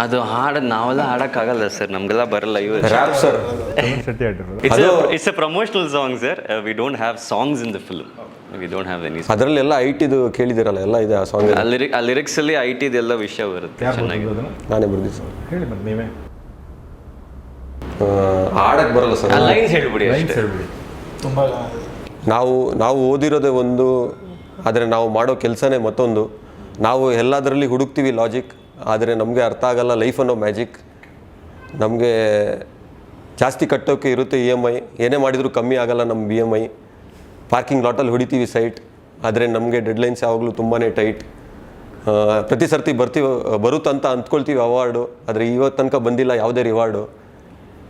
ಅದು ಹಾಡು ನಾವೆಲ್ಲ ಹಾಡಕ್ಕಾಗಲ್ಲ ಸರ್ ನಮಗೆಲ್ಲ ಬರಲ್ಲ ಇವು rap sir it's a promotional song sir we don't have songs in the we don't ಎಲ್ಲ songs in. We don't have any. ಅದರಲ್ಲೆಲ್ಲ ಐ ಟಿದು ಕೇಳಿದಿರಲ್ಲ ಎಲ್ಲ ಇದೆ ಆ ಸಾಂಗ್ ಆ ಲಿರಿಕ್ ಆ ಅಲ್ಲಿ ಐ ಟಿದೆಲ್ಲ ವಿಷಯ ಬರುತ್ತೆ ಚೆನ್ನಾಗಿ. ನಾನೇ ಬರ್ದಿದ್ದು ಸರ್ ಹೇಳಿ ಮತ್ತೆ ನೀವೇ. ಆಡಕ್ಕೆ ಬರಲ್ಲ ಸರ್ ಆ ಲೈನ್ಸ್ ಹೇಳ್ಬಿಡಿ ಲೈನ್ಸ್ ಅಷ್ಟೇ. ಹೇಳ್ಬಿಡಿ. ತುಂಬ ನಾವು ನಾವು ಓದಿರೋದೇ ಒಂದು ಆದರೆ ನಾವು ಮಾಡೋ ಕೆಲಸನೇ ಮತ್ತೊಂದು. ನಾವು ಎಲ್ಲದರಲ್ಲಿ ಹುಡುಕ್ತೀವಿ ಲಾಜಿಕ್ ಆದರೆ ನಮಗೆ ಅರ್ಥ ಆಗಲ್ಲ ಲೈಫ್ ಅನ್ನೋ ಮ್ಯಾಜಿಕ್ ನಮಗೆ ಜಾಸ್ತಿ ಕಟ್ಟೋಕ್ಕೆ ಇರುತ್ತೆ ಇ ಎಂ ಐ ಏನೇ ಮಾಡಿದರೂ ಕಮ್ಮಿ ಆಗಲ್ಲ ನಮ್ಮ ಬಿ ಎಂ ಐ ಪಾರ್ಕಿಂಗ್ ಲಾಟಲ್ಲಿ ಹೊಡಿತೀವಿ ಸೈಟ್, ಆದರೆ ನಮಗೆ ಡೆಡ್ಲೈನ್ಸ್ ಯಾವಾಗಲೂ ತುಂಬಾ ಟೈಟ್ ಪ್ರತಿ ಸರ್ತಿ ಬರ್ತೀವಿ, ಬರುತ್ತಂತ ಅಂದ್ಕೊಳ್ತೀವಿ ಅವಾರ್ಡು ಆದರೆ ಇವತ್ತು ತನಕ ಬಂದಿಲ್ಲ ಯಾವುದೇ ರಿವಾರ್ಡು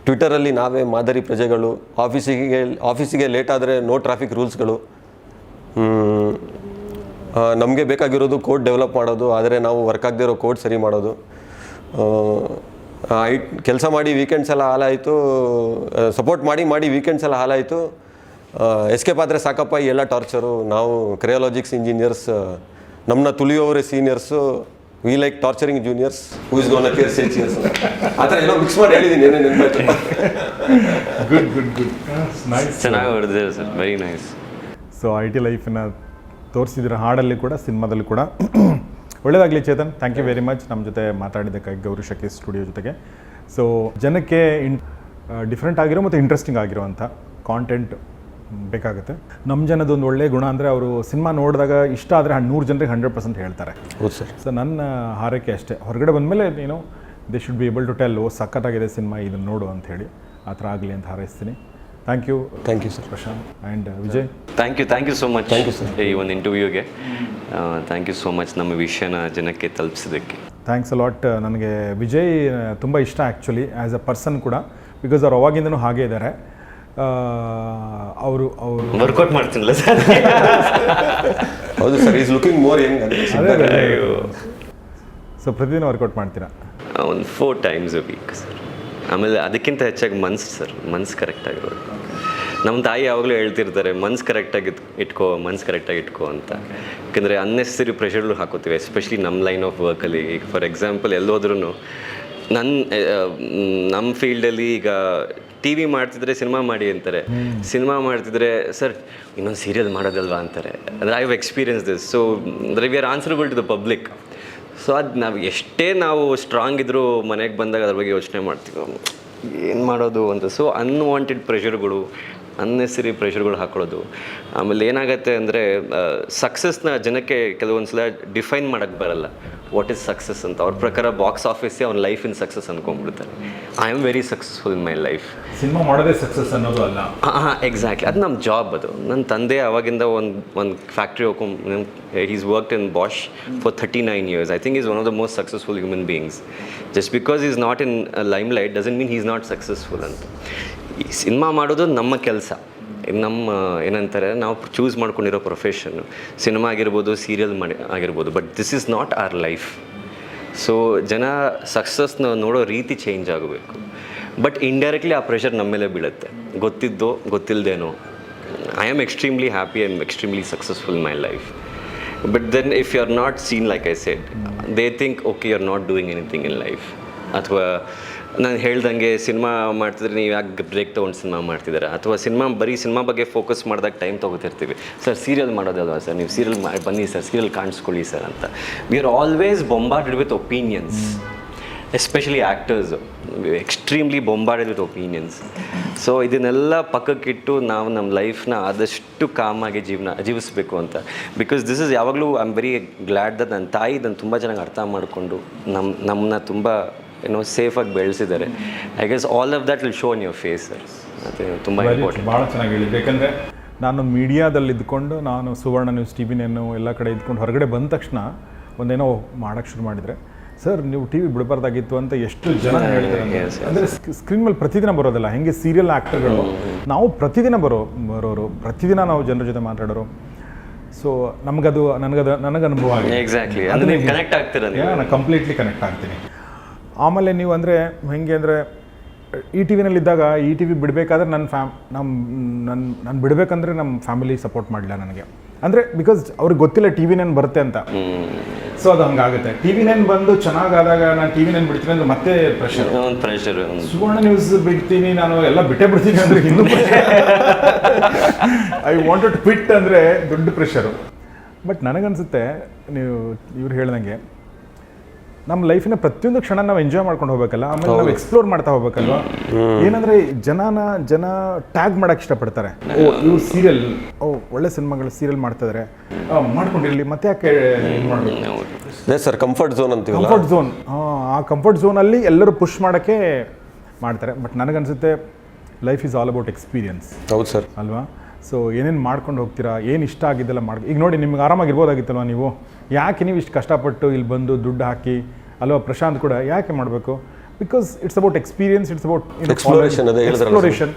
ಟ್ವಿಟರಲ್ಲಿ ನಾವೇ ಮಾದರಿ ಪ್ರಜೆಗಳು ಆಫೀಸಿಗೆ ಆಫೀಸಿಗೆ ಲೇಟ್ ಆದರೆ ನೋ ಟ್ರಾಫಿಕ್ ರೂಲ್ಸ್ಗಳು ನಮಗೆ ಬೇಕಾಗಿರೋದು ಕೋಡ್ ಡೆವಲಪ್ ಮಾಡೋದು, ಆದರೆ ನಾವು ವರ್ಕ್ ಆಗದೇ ಇರೋ ಕೋಡ್ ಸರಿ ಮಾಡೋದು. ಐ, ಕೆಲಸ ಮಾಡಿ ವೀಕೆಂಡ್ಸ್ ಎಲ್ಲ ಹಾಲಾಯಿತು ಸಪೋರ್ಟ್ ಮಾಡಿ ಮಾಡಿ ವೀಕೆಂಡ್ಸ್ ಎಲ್ಲ ಹಾಲಾಯಿತು. ಎಸ್ಕೇಪ್ ಆದರೆ ಸಾಕಪ್ಪ ಈ ಎಲ್ಲ ಟಾರ್ಚರು ನಾವು ಕ್ರಿಯಾಲಜಿಕ್ಸ್ ಇಂಜಿನಿಯರ್ಸ್ ನಮ್ಮನ್ನ ತುಳಿಯೋರೆ seniors we like torturing juniors who is gone appear seniors ಆ ಥರ ಏನೋ ಮಿಕ್ಸ್ ಮಾಡಿ ಹೇಳಿದ್ದೀನಿ ಏನೇ ನೆನಪಾಯ್ತು ಗುಡ್ ಗುಡ್ ಗುಡ್ ನೈಸ್ ಚೆನ್ನಾಗಿ ಹೊಡೆದಿದೆ sir very nice so I T ಲೈಫನ್ನ ತೋರಿಸಿದ್ರೆ ಹಾಡಲ್ಲಿ ಕೂಡ ಸಿನಿಮಾದಲ್ಲಿ ಕೂಡ. ಒಳ್ಳೆಯದಾಗಲಿ Chetan thank you very much ನಮ್ಮ ಜೊತೆ ಮಾತಾಡಿದ್ದಕ್ಕಾಗಿ ಗೌರಿ ಶಕಿ ಸ್ಟುಡಿಯೋ ಜೊತೆಗೆ. ಸೊ ಜನಕ್ಕೆ ಇನ್ ಡಿಫ್ರೆಂಟ್ ಆಗಿರೋ ಮತ್ತು ಇಂಟ್ರೆಸ್ಟಿಂಗ್ ಆಗಿರೋವಂಥ ಕಾಂಟೆಂಟ್ ಬೇಕಾಗುತ್ತೆ. ನಮ್ಮ ಜನದೊಂದು ಒಳ್ಳೆಯ ಗುಣ ಅಂದರೆ ಅವರು ಸಿನಿಮಾ ನೋಡಿದಾಗ ಇಷ್ಟ ಆದರೆ ನೂರು ಜನರಿಗೆ ಹಂಡ್ರೆಡ್ ಪರ್ಸೆಂಟ್ ಹೇಳ್ತಾರೆ. ಹೌದು ಸರ್. ಸೊ ನನ್ನ ಹಾರೈಕೆ ಅಷ್ಟೇ. ಹೊರಗಡೆ ಬಂದಮೇಲೆ ನೀನು they should be able to tell ಓ ಸಖತ್ತಾಗಿದೆ ಸಿನಿಮಾ ಇದನ್ನು ನೋಡು ಅಂತ ಹೇಳಿ ಆ ಥರ ಆಗಲಿ ಅಂತ ಹಾರೈಸ್ತೀನಿ. Thank you thank you sir Prashanth and Vijay. Thank you thank you so much thank you sir ಈ ಒಂದು ಇಂಟರ್ವ್ಯೂಗೆ ಥ್ಯಾಂಕ್ ಯು ಸೋ ಮಚ್ ನಮ್ಮ ವಿಷಯನ ಜನಕ್ಕೆ ತಲುಪಿಸಿದ್ದಕ್ಕೆ. ಥ್ಯಾಂಕ್ಸ್ ಅಲಾಟ್ ನನಗೆ ವಿಜಯ್ ತುಂಬ ಇಷ್ಟ ಆ್ಯಕ್ಚುಲಿ ಆ್ಯಸ್ ಅ ಪರ್ಸನ್ ಕೂಡ ಬಿಕಾಸ್ ಅವ್ರು ಅವಾಗಿಂದನೂ ಹಾಗೇ ಇದ್ದಾರೆ ಅವರು ಅವರು. ವರ್ಕೌಟ್ ಮಾಡ್ತೀನಲ್ಲ ಸರ್. ಹೌದು sir is looking more young so ಪ್ರತಿದಿನ ವರ್ಕೌಟ್ ಮಾಡ್ತೀರಾ? ಒಂದು ಫೋರ್ ಟೈಮ್ಸ್ ವೀಕ್ ಸರ್. ಆಮೇಲೆ ಅದಕ್ಕಿಂತ ಹೆಚ್ಚಾಗಿ ಮನ್ಸು ಸರ್ ಮನ್ಸು ಕರೆಕ್ಟಾಗಿರೋದು ನಮ್ಮ ತಾಯಿ ಯಾವಾಗಲೂ ಹೇಳ್ತಿರ್ತಾರೆ ಮನ್ಸು ಕರೆಕ್ಟಾಗಿ ಇಟ್ಕೋ ಮನ್ಸು ಕರೆಕ್ಟಾಗಿ ಇಟ್ಕೋ ಅಂತ. ಯಾಕಂದರೆ ಅನ್ನೆಸರಿ ಪ್ರೆಷರ್ಗಳು ಹಾಕೋತೀವಿ ಎಸ್ಪೆಷಲಿ ನಮ್ಮ ಲೈನ್ ಆಫ್ ವರ್ಕಲ್ಲಿ ಈಗ ಫಾರ್ ಎಕ್ಸಾಂಪಲ್ ಎಲ್ಲೋದ್ರೂ ನನ್ನ ನಮ್ಮ ಫೀಲ್ಡಲ್ಲಿ ಈಗ ಟಿ ವಿ ಮಾಡ್ತಿದ್ರೆ ಸಿನಿಮಾ ಮಾಡಿ ಅಂತಾರೆ. ಸಿನಿಮಾ ಮಾಡ್ತಿದ್ರೆ ಸರ್ ಇನ್ನೊಂದು ಸೀರಿಯಲ್ ಮಾಡೋದಲ್ವಾ? ಅಂತಾರೆ. ಅಂದರೆ I have experience this so ಅಂದರೆ we are answerable to the public so ಅದು ನಾವು ಎಷ್ಟೇ ನಾವು ಸ್ಟ್ರಾಂಗ್ ಇದ್ದರೂ ಮನೆಗೆ ಬಂದಾಗ ಅದ್ರ ಬಗ್ಗೆ ಯೋಚನೆ ಮಾಡ್ತೀವಿ. ಏನು ಮಾಡೋದು ಅಂತ. ಸೊ ಅನ್ವಾಂಟೆಡ್ ಪ್ರೆಷರ್ಗಳು ಅನ್ನೆಸರಿ ಪ್ರೆಷರ್ಗಳು ಹಾಕೊಳ್ಳೋದು. ಆಮೇಲೆ ಏನಾಗುತ್ತೆ ಅಂದರೆ ಸಕ್ಸಸ್ನ ಜನಕ್ಕೆ ಕೆಲವೊಂದು ಸಲ ಡಿಫೈನ್ ಮಾಡೋಕ್ಕೆ ಬರಲ್ಲ. ವಾಟ್ ಇಸ್ ಸಕ್ಸಸ್ ಅಂತ. ಅವ್ರ ಪ್ರಕಾರ ಬಾಕ್ಸ್ ಆಫೀಸೇ ಅವ್ನ life in success ಅನ್ಕೊಂಡ್ಬಿಡ್ತಾರೆ I am very successful in my life cinema ಮಾಡೋದೇ ಸಕ್ಸಸ್ ಅನ್ನೋದು ಅಲ್ಲ. ಹಾಂ ಹಾಂ ಎಕ್ಸಾಕ್ಟ್ಲಿ ಅದು ನಮ್ಮ ಜಾಬ್ ಅದು. ನನ್ನ ತಂದೆ ಅವಾಗಿಂದ ಒಂದು ಒಂದು factory ಹೋಗ್ಕೊಂಡು is work in Bosch for thirty nine years I think is one of the most successful human beings just because is not in limelight doesn't mean is not successful ಅಂತ. ಈ cinema ಮಾಡೋದು ನಮ್ಮ ಕೆಲಸ. ನಮ್ಮ, ಏನಂತಾರೆ, ನಾವು choose ಮಾಡ್ಕೊಂಡಿರೋ profession cinema ಆಗಿರ್ಬೋದು ಸೀರಿಯಲ್ ಮಾಡಿ, ಆಗಿರ್ಬೋದು but this is not our life so ಜನ ಸಕ್ಸಸ್ನ ನೋಡೋ ರೀತಿ ಚೇಂಜ್ ಆಗಬೇಕು. ಬಟ್ ಇಂಡೈರೆಕ್ಟ್ಲಿ ಆ ಪ್ರೆಷರ್ ನಮ್ಮ ಮೇಲೆ ಬೀಳುತ್ತೆ. ಗೊತ್ತಿದ್ದೋ ಗೊತ್ತಿಲ್ಲದೇನೋ I am extremely happy and extremely successful my life but then if you are not seen like I said they think okay you are not doing anything in life ಅಥವಾ ನಾನು ಹೇಳ್ದಂಗೆ cinema ಮಾಡ್ತಿದ್ರೆ ನೀವು ಯಾಕೆ ಬ್ರೇಕ್ ತೊಗೊಂಡು cinema ಮಾಡ್ತಿದ್ದೀರಾ? ಅಥವಾ cinema ಬರೀ ಸಿನಿಮಾ ಬಗ್ಗೆ ಫೋಕಸ್ ಮಾಡಿದಾಗ ಟೈಮ್ ತೊಗೋತಿರ್ತೀವಿ. ಸರ್ ಸೀರಿಯಲ್ ಮಾಡೋದಲ್ವಾ ಸರ್? ನೀವು ಸೀರಿಯಲ್ ಬನ್ನಿ ಸರ್ ಸೀರಿಯಲ್ ಕಾಣಿಸ್ಕೊಳ್ಳಿ ಸರ್ ಅಂತ. We are always bombarded with opinions especially actors extremely bombarded with opinions so ಇದನ್ನೆಲ್ಲ ಪಕ್ಕಕ್ಕಿಟ್ಟು ನಾವು ನಮ್ಮ ಲೈಫ್ನ ಆದಷ್ಟು ಕಾಮಾಗಿ ಜೀವನ, ಜೀವಿಸಬೇಕು ಅಂತ. ಬಿಕಾಸ್ ದಿಸ್ ಇಸ್ ಯಾವಾಗಲೂ I am very glad that ನನ್ನ ತಾಯಿ ಇದನ್ನು ತುಂಬ ಚೆನ್ನಾಗಿ ಅರ್ಥ ಮಾಡಿಕೊಂಡು ನಮ್ಮ ನಮ್ಮನ್ನ ತುಂಬ ಏನೋ ಸೇಫಾಗಿ ಬೆಳೆಸಿದ್ದಾರೆ. I guess all of that will show in your face sir ತುಂಬ ಇಂಪಾರ್ಟೆಂಟ್ ಭಾಳ ಚೆನ್ನಾಗಿ ಹೇಳಿದ್ದೆ ಯಾಕಂದರೆ ನಾನು ಮೀಡಿಯಾದಲ್ಲಿ ಇದ್ಕೊಂಡು ನಾನು ಸುವರ್ಣ ನ್ಯೂಸ್ ಟಿ ವಿನೇನು ಎಲ್ಲ ಕಡೆ ಇದ್ಕೊಂಡು ಹೊರಗಡೆ ಬಂದ ತಕ್ಷಣ ಒಂದೇನೋ ಮಾಡೋಕ್ಕೆ ಶುರು ಮಾಡಿದರೆ ಸರ್ ನೀವು ಟಿ ವಿ ಬಿಡಬಾರ್ದಾಗಿತ್ತು ಅಂತ ಎಷ್ಟು ಜನ ಹೇಳ್ತಾರೆ. ಅಂದರೆ ಸ್ಕ್ರೀನ್ ಮೇಲೆ ಪ್ರತಿದಿನ ಬರೋದಲ್ಲ. ಹೆಂಗೆ ಸೀರಿಯಲ್ ಆ್ಯಕ್ಟರ್ಗಳು ನಾವು ಪ್ರತಿದಿನ ಬರೋ ಬರೋರು ಪ್ರತಿದಿನ ನಾವು ಜನರ ಜೊತೆ ಮಾತಾಡೋರು. ಸೊ ನಮಗದು ನನಗದು ನನಗೆ ಅನುಭವ ಆಗಿದೆ ಎಕ್ಸಾಕ್ಟ್ಲಿ ಕನೆಕ್ಟ್ ಆಗ್ತೀರ ನಾನು ಕಂಪ್ಲೀಟ್ಲಿ ಕನೆಕ್ಟ್ ಆಗ್ತೀನಿ. ಆಮೇಲೆ ನೀವು ಅಂದರೆ ಹೆಂಗೆ ಅಂದರೆ ಈ ಟಿ ವಿನಲ್ಲಿದ್ದಾಗ ಈ ಟಿ ವಿ ಬಿಡಬೇಕಾದ್ರೆ ನನ್ನ ಫ್ಯಾಮ್ ನಮ್ಮ ನನ್ನ ನಾನು ಬಿಡಬೇಕಂದ್ರೆ ನಮ್ಮ ಫ್ಯಾಮಿಲಿ ಸಪೋರ್ಟ್ ಮಾಡಲಿಲ್ಲ ನನಗೆ. ಅಂದರೆ ಬಿಕಾಸ್ ಅವ್ರಿಗೆ ಗೊತ್ತಿಲ್ಲ ಟಿ ವಿ ನೈನ್ ಬರುತ್ತೆ ಅಂತ. ಸೊ ಅದು ಹಂಗಾಗುತ್ತೆ. ಟಿ ವಿ ನೈನ್ ಬಂದು ಚೆನ್ನಾಗಾದಾಗ ನಾನು ಟಿ ವಿ ನೈನ್ ಬಿಡ್ತೀನಿ ಅಂದ್ರೆ ಮತ್ತೆ ಪ್ರೆಷರ್ ಪ್ರೆಷರ್ ಸುವರ್ಣ ನ್ಯೂಸ್ ಬಿಡ್ತೀನಿ ನಾನು ಎಲ್ಲ ಬಿಟ್ಟೇ ಬಿಡ್ತೀನಿ ಅಂದ್ರೆ ಇನ್ನೂ ಐ ವಾಂಟೆಡ್ ಕ್ವಿಟ್ ಅಂದರೆ ದೊಡ್ಡ ಪ್ರೆಷರು ಬಟ್ ನನಗನ್ಸುತ್ತೆ ನೀವು ಇವ್ರು ಹೇಳ್ದಂಗೆ ನಮ್ಮ ಲೈಫಿನ ಪ್ರತಿಯೊಂದು ಕ್ಷಣ ನಾವು ಎಂಜಾಯ್ ಮಾಡ್ಕೊಂಡು ಹೋಗ್ಬೇಕಲ್ಲ? ಆಮೇಲೆ ನಾವು ಎಕ್ಸ್ಪ್ಲೋರ್ ಮಾಡ್ತಾ ಹೋಗ್ಬೇಕಲ್ವಾ ಏನಂದ್ರೆ ಜನನ ಜನ ಟ್ಯಾಗ್ ಮಾಡಕ್ ಇಷ್ಟಪಡ್ತಾರೆ. ಇವ್ರು ಸೀರಿಯಲ್ ಓ ಒಳ್ಳೆ ಸಿನಿಮಾಗಳು ಸೀರಿಯಲ್ ಮಾಡ್ತಾ ಮಾಡ್ಕೊಂಡಿರಲಿ ಮತ್ತೆ ಯಾಕೆ ಅದೇ ಸರ್ ಕಂಫರ್ಟ್ ಝೋನ್ ಅಂತ ಕಂಫರ್ಟ್ ಝೋನ್ ಆ ಕಂಫರ್ಟ್ ಝೋನಲ್ಲಿ ಎಲ್ಲರೂ ಪುಷ್ ಮಾಡೋಕ್ಕೆ ಮಾಡ್ತಾರೆ. ಬಟ್ ನನಗನ್ಸುತ್ತೆ life is all about experience ಹೌದು ಸರ್. ಅಲ್ವಾ? ಸೊ ಏನೇನು ಮಾಡ್ಕೊಂಡು ಹೋಗ್ತೀರಾ ಏನು ಇಷ್ಟ ಆಗಿದ್ದೆಲ್ಲ ಮಾಡಿ ಈಗ ನೋಡಿ ನಿಮ್ಗೆ ಆರಾಮಾಗಿರ್ಬೋದಾಗಿತ್ತಲ್ವ ನೀವು? ಯಾಕೆ ನೀವು ಇಷ್ಟು ಕಷ್ಟಪಟ್ಟು ಇಲ್ಲಿ ಬಂದು ದುಡ್ಡು ಹಾಕಿ ಅಲ್ವಾ ಪ್ರಶಾಂತ್ ಕೂಡ ಯಾಕೆ ಮಾಡಬೇಕು? Because it's about experience it's about exploration ಅದೇ ಹೇಳಿದ್ರಲ್ಲ sir. ಎಕ್ಸ್ಪ್ಲೋರೇಷನ್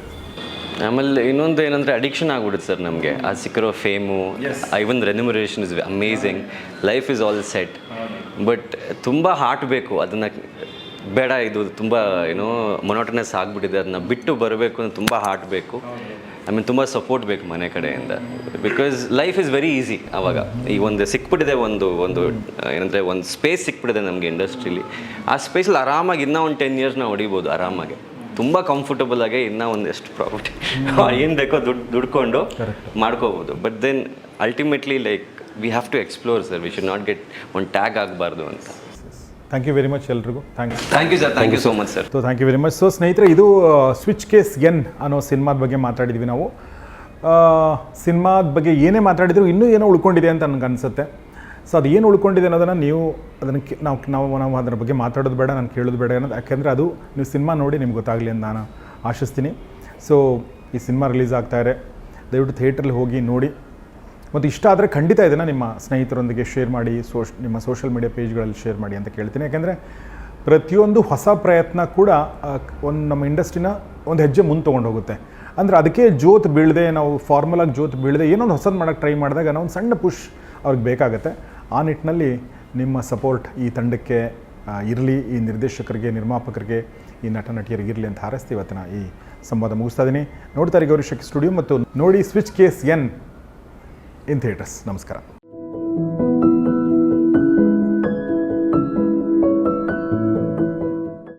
ಆಮೇಲೆ ಇನ್ನೊಂದು ಏನಂದರೆ ಅಡಿಕ್ಷನ್ ಆಗ್ಬಿಡುತ್ತೆ ಸರ್ ನಮಗೆ. ಆ ಸಿಕ್ಕಿರೋ fame even remuneration is amazing life is all set but ತುಂಬ ಹಾರ್ಟ್ ಬೇಕು. ಅದನ್ನು ಬೇಡ ಇದು ತುಂಬ ಏನೋ ಮೊನೋಟನಸ್ ಆಗಿಬಿಟ್ಟಿದೆ. ಅದನ್ನ ಬಿಟ್ಟು ಬರಬೇಕು ಅಂದ್ರೆ ತುಂಬ ಹಾರ್ಟ್ ಬೇಕು. ಐ ಮೀನ್ ತುಂಬ ಸಪೋರ್ಟ್ ಬೇಕು ಮನೆ ಕಡೆಯಿಂದ. Because life is very easy ಆವಾಗ ಈ ಒಂದು ಸಿಕ್ಬಿಟ್ಟಿದೆ ಒಂದು ಒಂದು ಏನಂದರೆ ಒಂದು ಸ್ಪೇಸ್ ಸಿಕ್ಬಿಟ್ಟಿದೆ ನಮಗೆ ಇಂಡಸ್ಟ್ರೀಲಿ ಆ ಸ್ಪೇಸಲ್ಲಿ ಆರಾಮಾಗಿ ಇನ್ನೂ ಒಂದು ಟೆನ್ ಇಯರ್ಸ್ ನಾವು ಹೊಡಿಬೋದು ಆರಾಮಾಗಿ. ತುಂಬ ಕಂಫರ್ಟಬಲ್ ಆಗಿ ಇನ್ನೂ ಒಂದಷ್ಟು ಪ್ರಾಪರ್ಟಿ ಏನು ಬೇಕೋ ದುಡ್ಡು ದುಡ್ಕೊಂಡು ಮಾಡ್ಕೋಬೋದು. But then ultimately like we have to explore sir we should not get ಒಂದು ಟ್ಯಾಗ್ ಆಗಬಾರ್ದು ಅಂತ. ಥ್ಯಾಂಕ್ ಯು ವೆರಿ ಮಚ್ ಎಲ್ರಿಗೂ. You thank you sir thank you so much sir so thank you very much so ಸ್ನೇಹಿತರೆ ಇದು switch case N ಅನ್ನೋ ಸಿನಿಮಾದ ಬಗ್ಗೆ ಮಾತಾಡಿದ್ವಿ ನಾವು. ಸಿನಿಮಾದ ಬಗ್ಗೆ ಏನೇ ಮಾತಾಡಿದ್ರು ಇನ್ನೂ ಏನೋ ಉಳ್ಕೊಂಡಿದೆ ಅಂತ ನನಗೆ ಅನಿಸುತ್ತೆ. ಸೊ ಅದು ಏನು ಉಳ್ಕೊಂಡಿದೆ ಅನ್ನೋದನ್ನು ನೀವು ಅದನ್ನು ನಾವು ನಾವು ನಾವು ಅದರ ಬಗ್ಗೆ ಮಾತಾಡೋದು ಬೇಡ ನಾನು ಕೇಳೋದು ಬೇಡ ಅನ್ನೋದು. ಯಾಕೆಂದರೆ ಅದು ನೀವು ಸಿನಿಮಾ ನೋಡಿ ನಿಮ್ಗೆ ಗೊತ್ತಾಗಲಿ ಅಂತ ನಾನು ಆಶಿಸ್ತೀನಿ. ಸೊ ಈ ಸಿನಿಮಾ ರಿಲೀಸ್ ಆಗ್ತಾಯಿದೆ ದಯವಿಟ್ಟು ಥಿಯೇಟ್ರಲ್ಲಿ ಹೋಗಿ ನೋಡಿ. ಮತ್ತು ಇಷ್ಟ ಆದರೆ ಖಂಡಿತ ಇದನ್ನು ನಿಮ್ಮ ಸ್ನೇಹಿತರೊಂದಿಗೆ ಶೇರ್ ಮಾಡಿ ಸೋಶ್ ನಿಮ್ಮ ಸೋಷಿಯಲ್ ಮೀಡಿಯಾ ಪೇಜ್ಗಳಲ್ಲಿ ಶೇರ್ ಮಾಡಿ ಅಂತ ಕೇಳ್ತೀನಿ. ಯಾಕೆಂದರೆ ಪ್ರತಿಯೊಂದು ಹೊಸ ಪ್ರಯತ್ನ ಕೂಡ ಒಂದು ನಮ್ಮ ಇಂಡಸ್ಟ್ರಿನ ಒಂದು ಹೆಜ್ಜೆ ಮುಂದೆ ತೊಗೊಂಡು ಹೋಗುತ್ತೆ ಅಂದರೆ ಅದಕ್ಕೆ ಜೋತ್ ಬೀಳದೆ, ನಾವು ಫಾರ್ಮಲಾಗಿ ಜೋತ್ ಬೀಳದೆ, ಏನೊಂದು ಹೊಸದು ಮಾಡೋಕ್ಕೆ ಟ್ರೈ ಮಾಡಿದಾಗ ನಾವು ಒಂದು ಸಣ್ಣ ಪುಷ್ ಅವ್ರಿಗೆ ಬೇಕಾಗುತ್ತೆ. ಆ ನಿಟ್ಟಿನಲ್ಲಿ ನಿಮ್ಮ ಸಪೋರ್ಟ್ ಈ ತಂಡಕ್ಕೆ ಇರಲಿ, ಈ ನಿರ್ದೇಶಕರಿಗೆ, ನಿರ್ಮಾಪಕರಿಗೆ, ಈ ನಟ ನಟಿಯರಿಗೆ ಇರಲಿ ಅಂತ ಹಾರೈಸ್ತೀವಿ ಇವತ್ತಿನ ಈ ಸಂವಾದ ಮುಗಿಸ್ತಾ ಇದ್ದೀನಿ ನೋಡ್ತಾರೆ ಗೌರಿ ಸ್ಟುಡಿಯೋ ಮತ್ತು ನೋಡಿ switch case N in theatres. ನಮಸ್ಕಾರ.